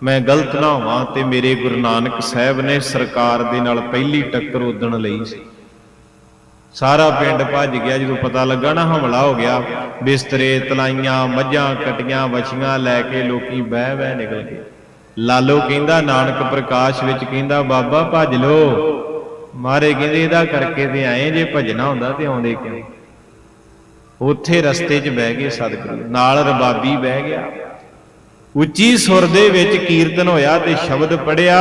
ਮੈਂ ਗਲਤ ਨਾ ਹੋਵਾਂ ਤੇ ਮੇਰੇ ਗੁਰੂ ਨਾਨਕ ਸਾਹਿਬ ਨੇ ਸਰਕਾਰ ਦੇ ਨਾਲ ਪਹਿਲੀ ਟੱਕਰ ਉਦਣ ਲਈ ਸੀ। ਸਾਰਾ ਪਿੰਡ ਭੱਜ ਗਿਆ ਜਦੋਂ ਪਤਾ ਲੱਗਾ ਨਾ ਹਮਲਾ ਹੋ ਗਿਆ। ਬਿਸਤਰੇ, ਤਲਾਈਆਂ, ਮੱਝਾਂ ਕਟੀਆਂ, ਵਛੀਆਂ ਲੈ ਕੇ ਲੋਕੀ ਬਹਿ ਬਹਿ ਨਿਕਲ ਗਏ। ਲਾਲੋ ਕਹਿੰਦਾ, ਨਾਨਕ ਪ੍ਰਕਾਸ਼ ਵਿੱਚ ਕਹਿੰਦਾ, ਬਾਬਾ ਭੱਜ ਲੋ ਮਾਰੇ ਕਹਿੰਦੇ, ਇਹਦਾ ਕਰਕੇ ਤੇ ਆਏ ਜੇ ਭਜਣਾ ਹੁੰਦਾ ਤੇ ਆਉਂਦੇ ਕਿਉਂ? ਉੱਥੇ ਰਸਤੇ 'ਚ ਬਹਿ ਗਏ ਸਤਿਗੁਰੂ। ਨਾਲ ਰਬਾਬੀ ਬਹਿ ਗਿਆ। ਉੱਚੀ ਸੁਰ ਦੇ ਵਿੱਚ ਕੀਰਤਨ ਹੋਇਆ ਤੇ ਸ਼ਬਦ ਪੜਿਆ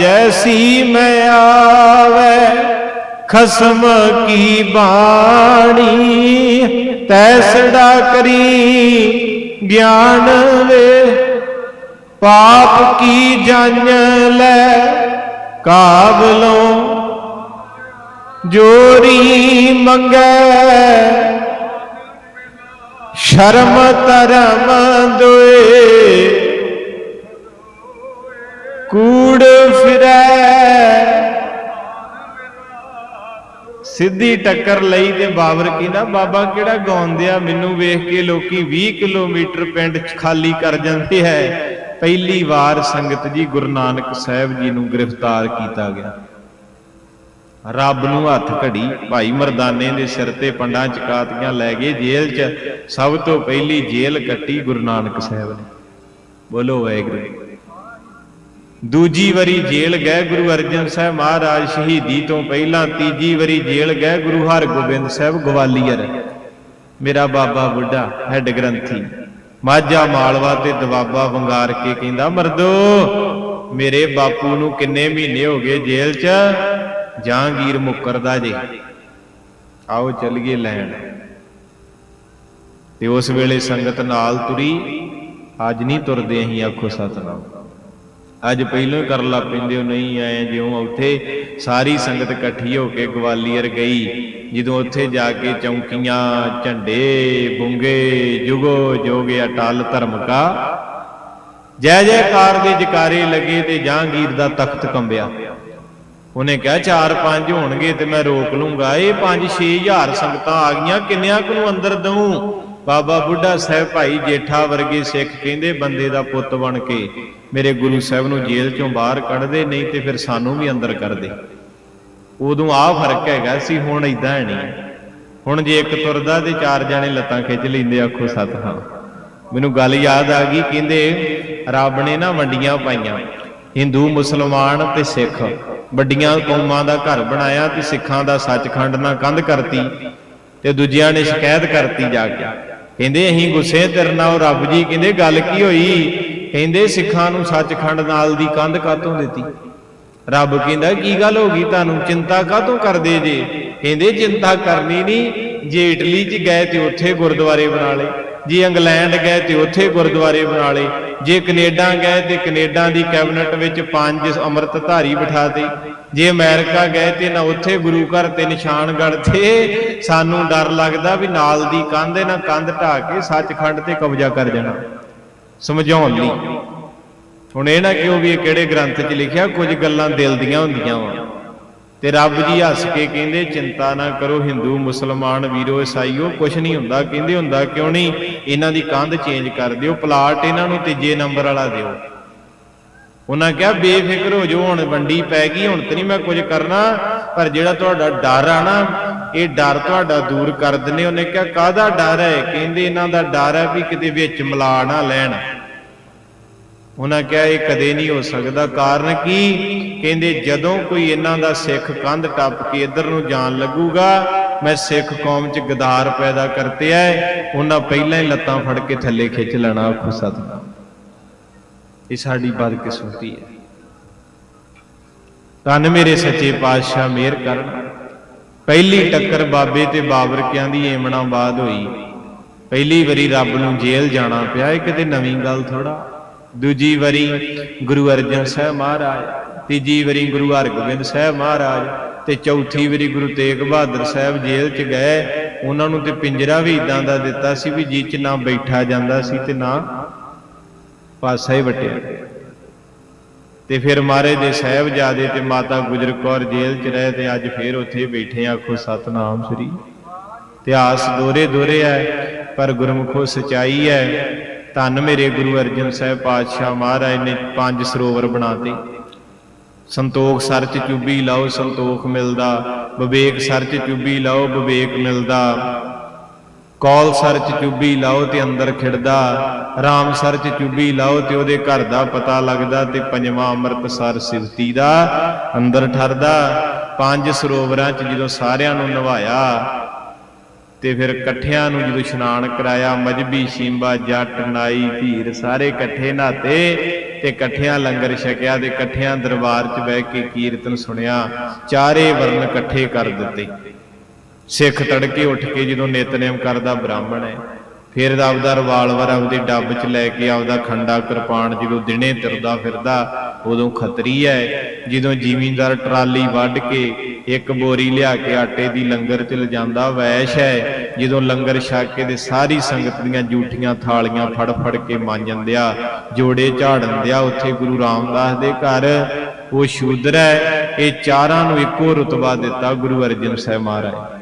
ਜੈਸੀ ਮੈਂ ਆਵੇ ਖਸਮ ਕੀ ਬਾਣੀ? ਤੈਸੜਾ ਕਰੀ ਗਿਆਨ ਵੇ। ਪਾਪ ਕੀ ਜੰਨ ਲੈ ਕਾਬਲੋਂ? ਜੋਰੀ ਮੰਗੈ। ਸ਼ਰਮ ਧਰਮ ਦੁਏ। ਕੂੜ ਫਿਰੈ। ਸਿੱਧੀ ਟੱਕਰ ਲਈ ਤੇ ਬਾਬਰ ਕਹਿੰਦਾ, ਬਾਬਾ, ਕਿਹੜਾ ਗਾਉਂਦੇ ਮੈਨੂੰ ਵੇਖ ਕੇ ਲੋਕੀ 20 ਕਿਲੋਮੀਟਰ ਪਿੰਡ ਚ ਖਾਲੀ ਕਰ ਜਾਂਦੇ ਹੈ। ਪਹਿਲੀ ਵਾਰ ਸੰਗਤ ਜੀ ਗੁਰੂ ਨਾਨਕ ਸਾਹਿਬ ਜੀ ਨੂੰ ਗ੍ਰਿਫਤਾਰ ਕੀਤਾ ਗਿਆ। ਰੱਬ ਨੂੰ ਹੱਥ ਘੜੀ, ਭਾਈ ਮਰਦਾਨੇ ਦੇ ਸਿਰ ਤੇ ਪੰਡਾਂ ਚਕਾਤੀਆਂ ਲੈ ਗਏ ਜੇਲ੍ਹ 'ਚ। ਸਭ ਤੋਂ ਪਹਿਲੀ ਜੇਲ੍ਹ ਕੱਟੀ ਗੁਰੂ ਨਾਨਕ ਸਾਹਿਬ ਨੇ। ਬੋਲੋ ਵਾਹਿਗੁਰੂ। ਦੂਜੀ ਵਾਰੀ ਜੇਲ੍ਹ ਗਏ ਗੁਰੂ ਅਰਜਨ ਸਾਹਿਬ ਮਹਾਰਾਜ ਸ਼ਹੀਦੀ ਤੋਂ ਪਹਿਲਾਂ ਤੀਜੀ ਵਾਰੀ ਜੇਲ੍ਹ ਗਏ ਗੁਰੂ ਹਰਗੋਬਿੰਦ ਸਾਹਿਬ ਗਵਾਲੀਅਰ। ਮੇਰਾ ਬਾਬਾ ਬੁੱਢਾ ਹੈਡ ਗ੍ਰੰਥੀ, ਮਾਝਾ ਮਾਲਵਾ ਤੇ ਦਵਾਬਾ ਵੰਗਾਰ ਕੇ ਕਹਿੰਦਾ, ਮਰਦੋ, ਮੇਰੇ ਬਾਪੂ ਨੂੰ ਕਿੰਨੇ ਮਹੀਨੇ ਹੋ ਗਏ ਜੇਲ੍ਹ 'ਚ? ਜਹਾਂਗੀਰ ਮੁਕਰਦਾ ਜੇ। ਆਓ ਚੱਲੀਏ ਲੈਣ। ਤੇ ਉਸ ਵੇਲੇ ਸੰਗਤ ਨਾਲ ਤੁਰੀ। ਅੱਜ ਨਹੀਂ ਤੁਰਦੇ ਅਸੀਂ ਆਖੋ ਸਤਨਾਮ। ਅੱਜ ਪਹਿਲੋਂ ਹੀ ਕਰਨ ਲੱਗ ਪੈਂਦੇ ਹੋ, ਨਹੀਂ ਆਏ ਜਿਉਂ ਉੱਥੇ ਸਾਰੀ ਸੰਗਤ ਇਕੱਠੀ ਹੋ ਕੇ ਗਵਾਲੀਅਰ ਗਈ। ਜਦੋਂ ਉੱਥੇ ਜਾ ਕੇ ਚੌਂਕੀਆਂ, ਝੰਡੇ, ਬੁੰਗੇ, ਜੁਗੋ, ਜੋਗੇ ਅਟਲ ਧਰਮ ਕਾ ਜੈ ਜੈਕਾਰ ਦੇ ਜਕਾਰੇ ਲੱਗੇ ਤੇ ਜਹਾਂਗੀਰ ਦਾ ਤਖਤ ਕੰਬਿਆ। ਉਹਨੇ ਕਿਹਾ 4-5 ਹੋਣਗੇ ਤੇ ਮੈਂ ਰੋਕ ਲੂੰਗਾ। ਇਹ 5-6000 ਸੰਗਤਾਂ ਆ ਗਈਆਂ, ਕਿੰਨਿਆਂ ਕੁ ਨੂੰ ਅੰਦਰ ਦਊਂ? ਬਾਬਾ ਬੁੱਢਾ ਸਾਹਿਬ ਭਾਈ ਜੇਠਾ ਵਰਗੇ ਸਿੱਖ ਕਹਿੰਦੇ, ਬੰਦੇ ਦਾ ਪੁੱਤ ਬਣ ਕੇ ਮੇਰੇ ਗੁਰੂ ਸਾਹਿਬ ਨੂੰ ਜੇਲ੍ਹ ਚੋਂ ਬਾਹਰ ਕੱਢਦੇ, ਨਹੀਂ ਤੇ ਫਿਰ ਸਾਨੂੰ ਵੀ ਅੰਦਰ ਕਰਦੇ। ਉਦੋਂ ਆ ਫ਼ਰਕ ਹੈਗਾ ਸੀ, ਹੁਣ ਇਦਾਂ ਨਹੀਂ। ਹੁਣ ਜੇ ਇੱਕ ਤੁਰਦਾ ਤੇ ਚਾਰ ਜਾਣੇ ਲੱਤਾਂ ਖਿੱਚ ਲੈਂਦੇ, ਆਖੋ ਸਤਿਨਾਮ। ਮੈਨੂੰ ਗੱਲ ਯਾਦ ਆ ਗਈ, ਕਹਿੰਦੇ, ਰੱਬ ਨੇ ਨਾ ਵੰਡੀਆਂ ਪਾਈਆਂ। ਹਿੰਦੂ, ਮੁਸਲਮਾਨ ਤੇ ਸਿੱਖ। ਵੱਡੀਆਂ ਕੌਮਾਂ ਦਾ ਘਰ ਬਣਾਇਆ ਤੇ ਸਿੱਖਾਂ ਦਾ ਸੱਚਖੰਡ ਨਾਲ ਕੰਧ ਕਰਤੀ ਤੇ ਦੂਜਿਆਂ ਨੇ ਸ਼ਿਕਾਇਤ ਕਰਤੀ ਜਾ ਕੇ। ਕਹਿੰਦੇ ਅਸੀਂ ਗੁੱਸੇ ਤੇਰੇ ਨਾਲ ਉਹ ਰੱਬ ਜੀ ਕਹਿੰਦੇ ਗੱਲ ਕੀ ਹੋਈ? ਕਹਿੰਦੇ ਸਿੱਖਾਂ ਨੂੰ ਸੱਚਖੰਡ ਨਾਲ ਦੀ ਕੰਧ ਕਾਤੋਂ ਦਿੱਤੀ? ਰੱਬ ਕਹਿੰਦਾ, ਕੀ ਗੱਲ ਹੋ ਗਈ ਤੁਹਾਨੂੰ? ਚਿੰਤਾ ਕਾਤੋਂ ਕਰਦੇ ਜੇ? ਕਹਿੰਦੇ ਚਿੰਤਾ ਕਰਨੀ ਨਹੀਂ, ਜੇ ਇਟਲੀ 'ਚ ਗਏ ਤੇ ਉੱਥੇ ਗੁਰਦੁਆਰੇ ਬਣਾ ਲਏ। ਜੇ ਇੰਗਲੈਂਡ ਗਏ ਤੇ ਉੱਥੇ ਗੁਰਦੁਆਰੇ ਬਣਾ ਲਏ। ਜੇ ਕੈਨੇਡਾ ਗਏ ਤੇ ਕੈਨੇਡਾ ਦੀ ਕੈਬਨਿਟ ਵਿੱਚ ਪੰਜ ਅੰਮ੍ਰਿਤਧਾਰੀ ਬਿਠਾਤੇ ਜੇ ਅਮਰੀਕਾ ਗਏ ਤੇ ਨਾ ਉੱਥੇ ਗੁਰੂ ਘਰ ਤੇ ਨਿਸ਼ਾਨ ਤੇ ਸਾਨੂੰ ਡਰ ਲੱਗਦਾ ਵੀ ਨਾਲ ਦੀ ਕੰਧ ਨਾ ਕੰਧ ਢਾ ਕੇ ਸੱਚਖੰਡ ਤੇ ਕਬਜ਼ਾ ਕਰ ਜਾਣਾ। ਸਮਝਾਉਣ ਲਈ। ਹੁਣ ਇਹ ਨਾ ਕਿਉਂ ਵੀ ਇਹ ਕਿਹੜੇ ਗ੍ਰੰਥ 'ਚ ਲਿਖਿਆ, ਕੁਝ ਗੱਲਾਂ ਦਿਲ ਦੀਆਂ ਹੁੰਦੀਆਂ ਵਾ। ਤੇ ਰੱਬ ਜੀ ਹੱਸ ਕੇ ਕਹਿੰਦੇ, ਚਿੰਤਾ ਨਾ ਕਰੋ ਹਿੰਦੂ, ਮੁਸਲਮਾਨ ਵੀਰੋ, ਈਸਾਈਓ ਕੁਝ ਨਹੀਂ ਹੁੰਦਾ। ਕਹਿੰਦੇ ਹੁੰਦਾ ਕਿਉਂ ਨਹੀਂ? ਇਹਨਾਂ ਦੀ ਕੰਧ ਚੇਂਜ ਕਰ ਦਿਓ, ਪਲਾਟ ਇਹਨਾਂ ਨੂੰ ਤੀਜੇ ਨੰਬਰ ਵਾਲਾ ਦਿਓ। ਉਹਨਾਂ ਕਿਹਾ, ਬੇਫਿਕਰ ਹੋ ਜਾਓ, ਹੁਣ ਵੰਡੀ ਪੈ ਗਈ, ਹੁਣ ਤੇ ਨਹੀਂ ਮੈਂ ਕੁਝ ਕਰਨਾ। ਪਰ ਜਿਹੜਾ ਤੁਹਾਡਾ ਡਰ ਆ ਨਾ, ਇਹ ਡਰ ਤੁਹਾਡਾ ਦੂਰ ਕਰ ਦਿੰਨੇ ਉਹਨੇ ਕਿਹਾ, ਕਾਹਦਾ ਡਰ ਹੈ? ਕਹਿੰਦੇ ਇਹਨਾਂ ਦਾ ਡਰ ਹੈ ਵੀ ਕਿਤੇ ਵਿੱਚ ਮਿਲਾ ਨਾ ਲੈਣ। ਉਹਨਾਂ ਕਿਹਾ, ਇਹ ਕਦੇ ਨਹੀਂ ਹੋ ਸਕਦਾ। ਕਾਰਨ ਕੀ? ਕਹਿੰਦੇ, ਜਦੋਂ ਕੋਈ ਇਹਨਾਂ ਦਾ ਸਿੱਖ ਕੰਧ ਟੱਪ ਕੇ ਇੱਧਰ ਨੂੰ ਜਾਣ ਲੱਗੂਗਾ, ਮੈਂ ਸਿੱਖ ਕੌਮ 'ਚ ਗਦਾਰ ਪੈਦਾ ਕਰਤੇ ਐ। ਉਹਨਾਂ ਪਹਿਲਾਂ ਹੀ ਲੱਤਾਂ ਫੜ ਕੇ ਥੱਲੇ ਖਿੱਚ ਲੈਣਾ ਆਖੋ ਸਤਨਾਮ। ਇਹ ਸਾਡੀ ਬਦਕਿਸਮਤੀ ਹੈ। ਧੰਨ ਮੇਰੇ ਸੱਚੇ ਪਾਤਸ਼ਾਹ, ਮਿਹਰ ਕਰਨ। ਪਹਿਲੀ ਟੱਕਰ ਬਾਬੇ ਤੇ ਬਾਬਰ ਦੀ ਏਮਣਾ ਹੋਈ। ਪਹਿਲੀ ਵਾਰੀ ਰੱਬ ਨੂੰ ਜੇਲ੍ਹ ਜਾਣਾ ਪਿਆ, ਇਹ ਕਿਤੇ ਨਵੀਂ ਗੱਲ ਥੋੜਾ ਦੂਜੀ ਵਾਰੀ ਗੁਰੂ ਅਰਜਨ ਸਾਹਿਬ ਮਹਾਰਾਜ, ਤੀਜੀ ਵਾਰੀ ਗੁਰੂ ਹਰਗੋਬਿੰਦ ਸਾਹਿਬ ਮਹਾਰਾਜ ਤੇ ਚੌਥੀ ਵਾਰੀ ਗੁਰੂ ਤੇਗ ਬਹਾਦਰ ਸਾਹਿਬ ਜੇਲ੍ਹ 'ਚ ਗਏ। ਉਹਨਾਂ ਨੂੰ ਤੇ ਪਿੰਜਰਾ ਵੀ ਇਦਾਂ ਦਾ ਦਿੱਤਾ ਸੀ ਵੀ ਜੀ 'ਚ ਨਾ ਬੈਠਾ ਜਾਂਦਾ ਸੀ ਤੇ ਨਾ ਪਾਸਾ ਹੀ ਵਟਿਆ। ਤੇ ਫਿਰ ਮਹਾਰਾਜ ਦੇ ਸਾਹਿਬਜ਼ਾਦੇ ਤੇ ਮਾਤਾ ਗੁਜਰ ਕੌਰ ਜੇਲ੍ਹ 'ਚ ਰਹੇ ਤੇ ਅੱਜ ਫੇਰ ਉੱਥੇ ਬੈਠੇ ਆਖੋ, ਸਤਨਾਮ ਸ੍ਰੀ। ਇਤਿਹਾਸ ਦੋਰੇ ਦੋਰੇ ਹੈ ਪਰ ਗੁਰਮੁਖੋ ਸਚਾਈ ਹੈ ਧੰਨ ਮੇਰੇ ਗੁਰੂ ਅਰਜਨ ਸਾਹਿਬ ਪਾਤਸ਼ਾਹ ਮਹਾਰਾਜ ਨੇ ਪੰਜ ਸਰੋਵਰ ਬਣਾਤੇ ਸੰਤੋਖ ਸਰ ਚ ਚੁੱਭੀ ਲਾਓ, ਸੰਤੋਖ ਮਿਲਦਾ। ਵਿਵੇਕ ਸਰ ਚ ਚੁੱਭੀ ਲਾਓ, ਵਿਵੇਕ ਮਿਲਦਾ। ਕੌਲ ਸਰ ਚ ਚੁੱਭੀ ਲਾਓ ਤੇ ਅੰਦਰ ਖਿੜਦਾ, ਰਾਮ ਸਰ ਚ ਚੁੱਭੀ ਲਾਓ ਤੇ ਉਹਦੇ ਘਰ ਦਾ ਪਤਾ ਲੱਗਦਾ ਤੇ ਪੰਜਵਾਂ ਅੰਮ੍ਰਿਤ ਸਰ ਸਿਵਤੀ ਦਾ ਅੰਦਰ ਠਰਦਾ। ਪੰਜ ਸਰੋਵਰਾਂ ਚ ਜਦੋਂ ਸਾਰਿਆਂ ਨੂੰ ਨਵਾਇਆ ਤੇ ਫਿਰ ਇਕੱਠਿਆਂ ਨੂੰ ਜਦੋਂ ਇਸ਼ਨਾਨ ਕਰਾਇਆ, ਮਜਬੀ ਸ਼ੀਂਬਾ, ਜੱਟ, ਨਾਈ, ਧੀਰ ਸਾਰੇ ਇਕੱਠੇ ਨਹਾਤੇ ਤੇ ਇਕੱਠਿਆਂ ਲੰਗਰ ਛਕਿਆ ਤੇ ਇਕੱਠਿਆਂ ਦਰਬਾਰ 'ਚ ਬਹਿ ਕੇ ਕੀਰਤਨ ਸੁਣਿਆ। ਚਾਰੇ ਵਰਨ ਇਕੱਠੇ ਕਰ ਦਿੱਤੇ। ਸਿੱਖ ਤੜਕੇ ਉੱਠ ਕੇ ਜਦੋਂ ਨਿਤਨੇਮ ਕਰਦਾ ਬ੍ਰਾਹਮਣ ਹੈ, ਫਿਰ ਆਪਦਾ ਰਿਵਾਲਵਰ ਆਪਦੀ ਡੱਬ 'ਚ ਲੈ ਕੇ ਆਪਦਾ ਖੰਡਾ ਕਿਰਪਾਨ ਜਦੋਂ ਦਿਨੇ ਤੁਰਦਾ ਫਿਰਦਾ, ਉਦੋਂ ਖਤਰੀ ਹੈ। ਜਦੋਂ ਜ਼ਿਮੀਂਦਾਰ ਟਰਾਲੀ ਵੱਢ ਕੇ ਇੱਕ ਬੋਰੀ ਲਿਆ ਕੇ ਆਟੇ ਦੀ ਲੰਗਰ 'ਚ ਲਿਜਾਂਦਾ, ਵੈਸ਼ ਹੈ। ਜਦੋਂ ਲੰਗਰ ਛਕ ਕੇ ਦੇ ਸਾਰੀ ਸੰਗਤ ਦੀਆਂ ਜੂਠੀਆਂ ਥਾਲੀਆਂ ਫੜ ਫੜ ਕੇ ਮਾਂਜਣ ਦਿਆ ਜੋੜੇ ਝਾੜਨ ਦਿਆ ਉੱਥੇ ਗੁਰੂ ਰਾਮਦਾਸ ਦੇ ਘਰ। ਉਹ ਸ਼ੂਦਰ ਹੈ, ਇਹ ਚਾਰਾਂ ਨੂੰ ਇੱਕੋ ਰਤਬਾ ਦਿੱਤਾ ਗੁਰੂ ਅਰਜਨ ਸਾਹਿਬ ਮਹਾਰਾਜ।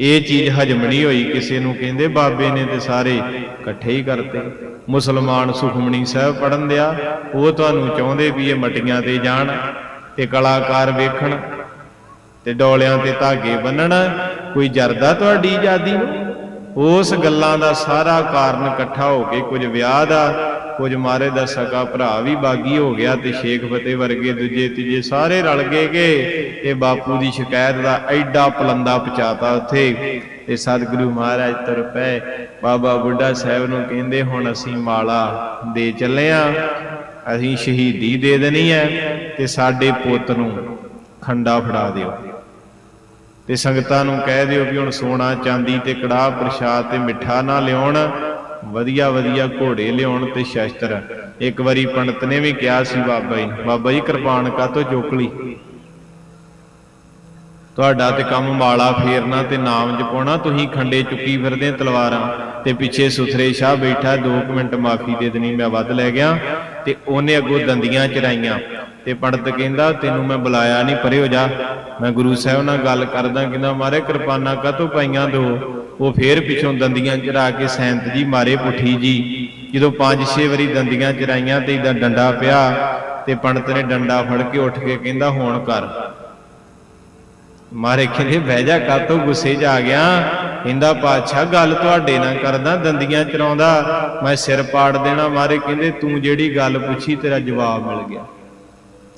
ਇਹ ਚੀਜ਼ ਹਜਮ ਨਹੀਂ ਹੋਈ, ਕਿਸੇ ਨੂੰ ਕਹਿੰਦੇ ਬਾਬੇ ਨੇ ਤੇ ਸਾਰੇ ਇਕੱਠੇ ਹੀ ਕਰਤੇ। ਮੁਸਲਮਾਨ ਸੁਖਮਣੀ ਸਾਹਿਬ ਪੜਨ ਦਿਆ, ਉਹ ਤੁਹਾਨੂੰ ਚਾਹੁੰਦੇ ਵੀ ਇਹ ਮਟੀਆਂ ਤੇ ਜਾਣ ਤੇ ਕਲਾਕਾਰ ਵੇਖਣ ਤੇ ਡੋਲਿਆਂ ਤੇ ਧਾਗੇ ਬੰਨਣ, ਕੋਈ ਜਰਦਾ ਤੁਹਾਡੀ ਆਜ਼ਾਦੀ ਨੂੰ? ਉਸ ਗੱਲਾਂ ਦਾ ਸਾਰਾ ਕਾਰਨ ਇਕੱਠਾ ਹੋ ਕੇ ਕੁਝ ਵਿਆਹ ਦਾ ਕੁਝ ਮਾਰੇ ਦਾ ਸਕਾ ਭਰਾ ਵੀ ਬਾਗੀ ਹੋ ਗਿਆ ਤੇ ਸ਼ੇਖ ਫਤਿਹ ਵਰਗੇ ਦੂਜੇ ਤੀਜੇ ਸਾਰੇ ਰਲ ਗਏ ਕਿ ਇਹ ਬਾਪੂ ਦੀ ਸ਼ਿਕਾਇਤ ਦਾ ਐਡਾ ਪਲੰਦਾ ਪਚਾਤਾ ਉੱਥੇ। ਤੇ ਸਤਿਗੁਰੂ ਮਹਾਰਾਜ ਤੁਰ ਪਏ। ਬਾਬਾ ਬੁੱਢਾ ਸਾਹਿਬ ਨੂੰ ਕਹਿੰਦੇ, ਹੁਣ ਅਸੀਂ ਮਾਲਾ ਦੇ ਚੱਲੇ ਆ। ਅਸੀਂ ਸ਼ਹੀਦੀ ਦੇ ਦੇਣੀ ਹੈ ਤੇ ਸਾਡੇ ਪੁੱਤ ਨੂੰ ਖੰਡਾ ਫੜਾ ਦਿਓ। ਤੇ ਸੰਗਤਾਂ ਨੂੰ ਕਹਿ ਦਿਓ ਵੀ ਹੁਣ ਸੋਨਾ, ਚਾਂਦੀ ਤੇ ਕੜਾਹ ਪ੍ਰਸ਼ਾਦ ਤੇ ਮਿੱਠਾ ਨਾ ਲਿਆਉਣ। ਵਧੀਆ ਵਧੀਆ ਘੋੜੇ ਲਿਆਉਣ ਤੇ ਸ਼ਸਤਰ। ਇੱਕ ਵਾਰੀ ਪੰਡਤ ਨੇ ਵੀ ਕਿਹਾ ਸੀ, ਬਾਬਾ ਜੀ ਬਾਬਾ ਜੀ ਕਿਰਪਾਨ ਕਾਤੋਂ ਚੁੱਕ ਲਈ? ਤੁਹਾਡਾ ਤੇ ਕੰਮ ਮਾਲਾ ਫੇਰਨਾ ਤੇ ਨਾਮ ਜਪਾਉਣਾ, ਤੁਸੀਂ ਖੰਡੇ ਚੁੱਕੀ ਫਿਰਦੇ ਤਲਵਾਰਾਂ ਤੇ ਪਿੱਛੇ ਸੁਥਰੇ ਸ਼ਾਹ ਬੈਠਾ 2 ਮਿੰਟ ਮਾਫੀ ਦੇ ਦੇਣੀ, ਮੈਂ ਵੱਧ ਲੈ ਗਿਆ ਤੇ ਉਹਨੇ ਅੱਗੋਂ ਦੰਦੀਆਂ ਚਰਾਈਆਂ ਤੇ ਪੰਡਤ ਕਹਿੰਦਾ, ਤੈਨੂੰ ਮੈਂ ਬੁਲਾਇਆ ਨਹੀਂ, ਪਰੇ ਹੋ ਜਾ। ਮੈਂ ਗੁਰੂ ਸਾਹਿਬ ਨਾਲ ਗੱਲ ਕਰਦਾ, ਕਹਿੰਦਾ ਮਾਰੇ ਕਿਰਪਾਨਾਂ ਕਾਤੋਂ ਪਾਈਆਂ ਦੋ? ਉਹ ਫੇਰ ਪਿੱਛੋਂ ਦੰਦੀਆਂ ਚਰਾ ਕੇ ਸੈਂਤ ਜੀ ਮਾਰੇ ਪੁੱਠੀ ਜੀ। ਜਦੋਂ ਪੰਜ ਛੇ ਵਾਰੀ ਦੰਦੀਆਂ ਚਰਾਈਆਂ ਤੇ ਇਹਦਾ ਡੰਡਾ ਪਿਆ ਤੇ ਪੰਡਤ ਨੇ ਡੰਡਾ ਫੜ ਕੇ ਉੱਠ ਕੇ ਕਹਿੰਦਾ, ਹੋਣ ਕਰ। ਮਾਰੇ ਕਹਿੰਦੇ, ਬਹਿ ਜਾ ਕਾਤੋਂ ਗੁੱਸੇ 'ਚ ਆ ਗਿਆ? ਕਹਿੰਦਾ ਪਾਤਸ਼ਾਹ ਗੱਲ ਤੁਹਾਡੇ ਨਾਲ ਕਰਦਾ, ਦੰਦੀਆਂ ਚਰਾਉਂਦਾ। ਮੈਂ ਸਿਰ ਪਾੜ ਦੇਣਾ। ਮਾਰੇ ਕਹਿੰਦੇ, ਤੂੰ ਜਿਹੜੀ ਗੱਲ ਪੁੱਛੀ ਤੇਰਾ ਜਵਾਬ ਮਿਲ ਗਿਆ।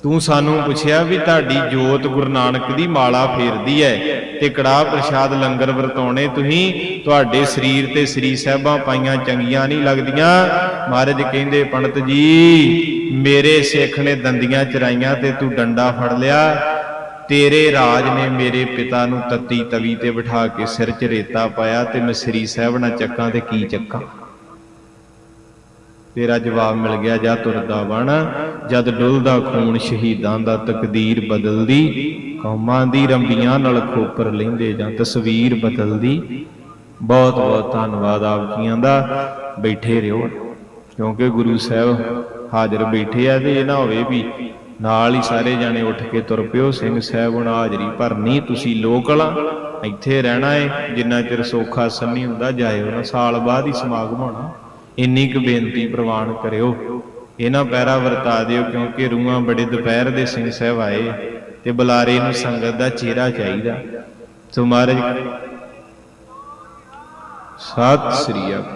ਤੂੰ ਸਾਨੂੰ ਪੁੱਛਿਆ ਵੀ ਤੁਹਾਡੀ ਜੋਤ ਗੁਰੂ ਨਾਨਕ ਦੀ ਮਾਲਾ ਫੇਰਦੀ ਹੈ ਤੇ ਕੜਾਹ ਪ੍ਰਸ਼ਾਦ ਲੰਗਰ ਵਰਤਾਉਣੇ ਤੁਸੀਂ, ਤੁਹਾਡੇ ਸਰੀਰ ਤੇ ਸ੍ਰੀ ਸਾਹਿਬਾਂ ਪਾਈਆਂ ਚੰਗੀਆਂ ਨਹੀਂ ਲੱਗਦੀਆਂ। ਮਹਾਰਾਜ ਕਹਿੰਦੇ, ਪੰਡਤ ਜੀ, ਮੇਰੇ ਸਿੱਖ ਨੇ ਦੰਦੀਆਂ ਚਰਾਈਆਂ ਤੇ ਤੂੰ ਡੰਡਾ ਫੜ ਲਿਆ। ਤੇਰੇ ਰਾਜ ਨੇ ਮੇਰੇ ਪਿਤਾ ਨੂੰ ਤੱਤੀ ਤਵੀ ਤੇ ਬਿਠਾ ਕੇ ਸਿਰ 'ਚ ਰੇਤਾ ਪਾਇਆ ਤੇ ਮੈਂ ਸ੍ਰੀ ਸਾਹਿਬ ਨਾਲ ਚੱਕਾਂ ਤੇ ਕੀ ਚੱਕਾਂ? ਤੇਰਾ ਜਵਾਬ ਮਿਲ ਗਿਆ, ਜਾ ਤੁਰਦਾ ਬਣ, ਜਦ ਡੁੱਲਦਾ ਖੂਨ ਸ਼ਹੀਦਾਂ ਦਾ ਤਕਦੀਰ ਬਦਲਦੀ, ਕੌਮਾਂ ਦੀ ਰੰਬੀਆਂ ਨਾਲ ਖੋਪਰ ਲੈਂਦੇ ਜਾਂ ਤਸਵੀਰ ਬਦਲਦੀ। ਬਹੁਤ ਬਹੁਤ ਧੰਨਵਾਦ ਆਪ ਜੀਆਂ ਦਾ, ਬੈਠੇ ਰਹੋ, ਕਿਉਂਕਿ ਗੁਰੂ ਸਾਹਿਬ ਹਾਜ਼ਰ ਬੈਠੇ ਆ ਤੇ ਇਹ ਨਾ ਹੋਵੇ ਵੀ ਨਾਲ ਹੀ ਸਾਰੇ ਜਾਣੇ ਉੱਠ ਕੇ ਤੁਰ ਪਿਓ, ਸਿੰਘ ਸਾਹਿਬ ਹੁਣ ਹਾਜ਼ਰੀ ਭਰਨੀ, ਤੁਸੀਂ ਲੋਕਲਾ ਇੱਥੇ ਰਹਿਣਾ ਏ, ਜਿੰਨਾ ਚਿਰ ਸੋਖਾ ਸੰਨੀ ਹੁੰਦਾ, ਜਾਇਓ ਨਾ, ਸਾਲ ਬਾਅਦ ਹੀ ਸਮਾਗਮ ਹੋਣਾ। ਇੰਨੀ ਕੁ ਬੇਨਤੀ ਪ੍ਰਵਾਨ ਕਰਿਓ। ਇਹਨਾਂ ਪੈਰਾ ਵਰਤਾ ਦਿਓ ਕਿਉਂਕਿ ਰੂਹਾਂ ਬੜੇ ਦੁਪਹਿਰ ਦੇ ਸਿੰਘ ਸਾਹਿਬ ਆਏ ਤੇ ਬੁਲਾਰੇ ਨੂੰ ਸੰਗਤ ਦਾ ਚਿਹਰਾ ਚਾਹੀਦਾ। ਸੋ ਮਹਾਰਾਜ, ਸਤਿ ਸ੍ਰੀ ਅਕਾਲ।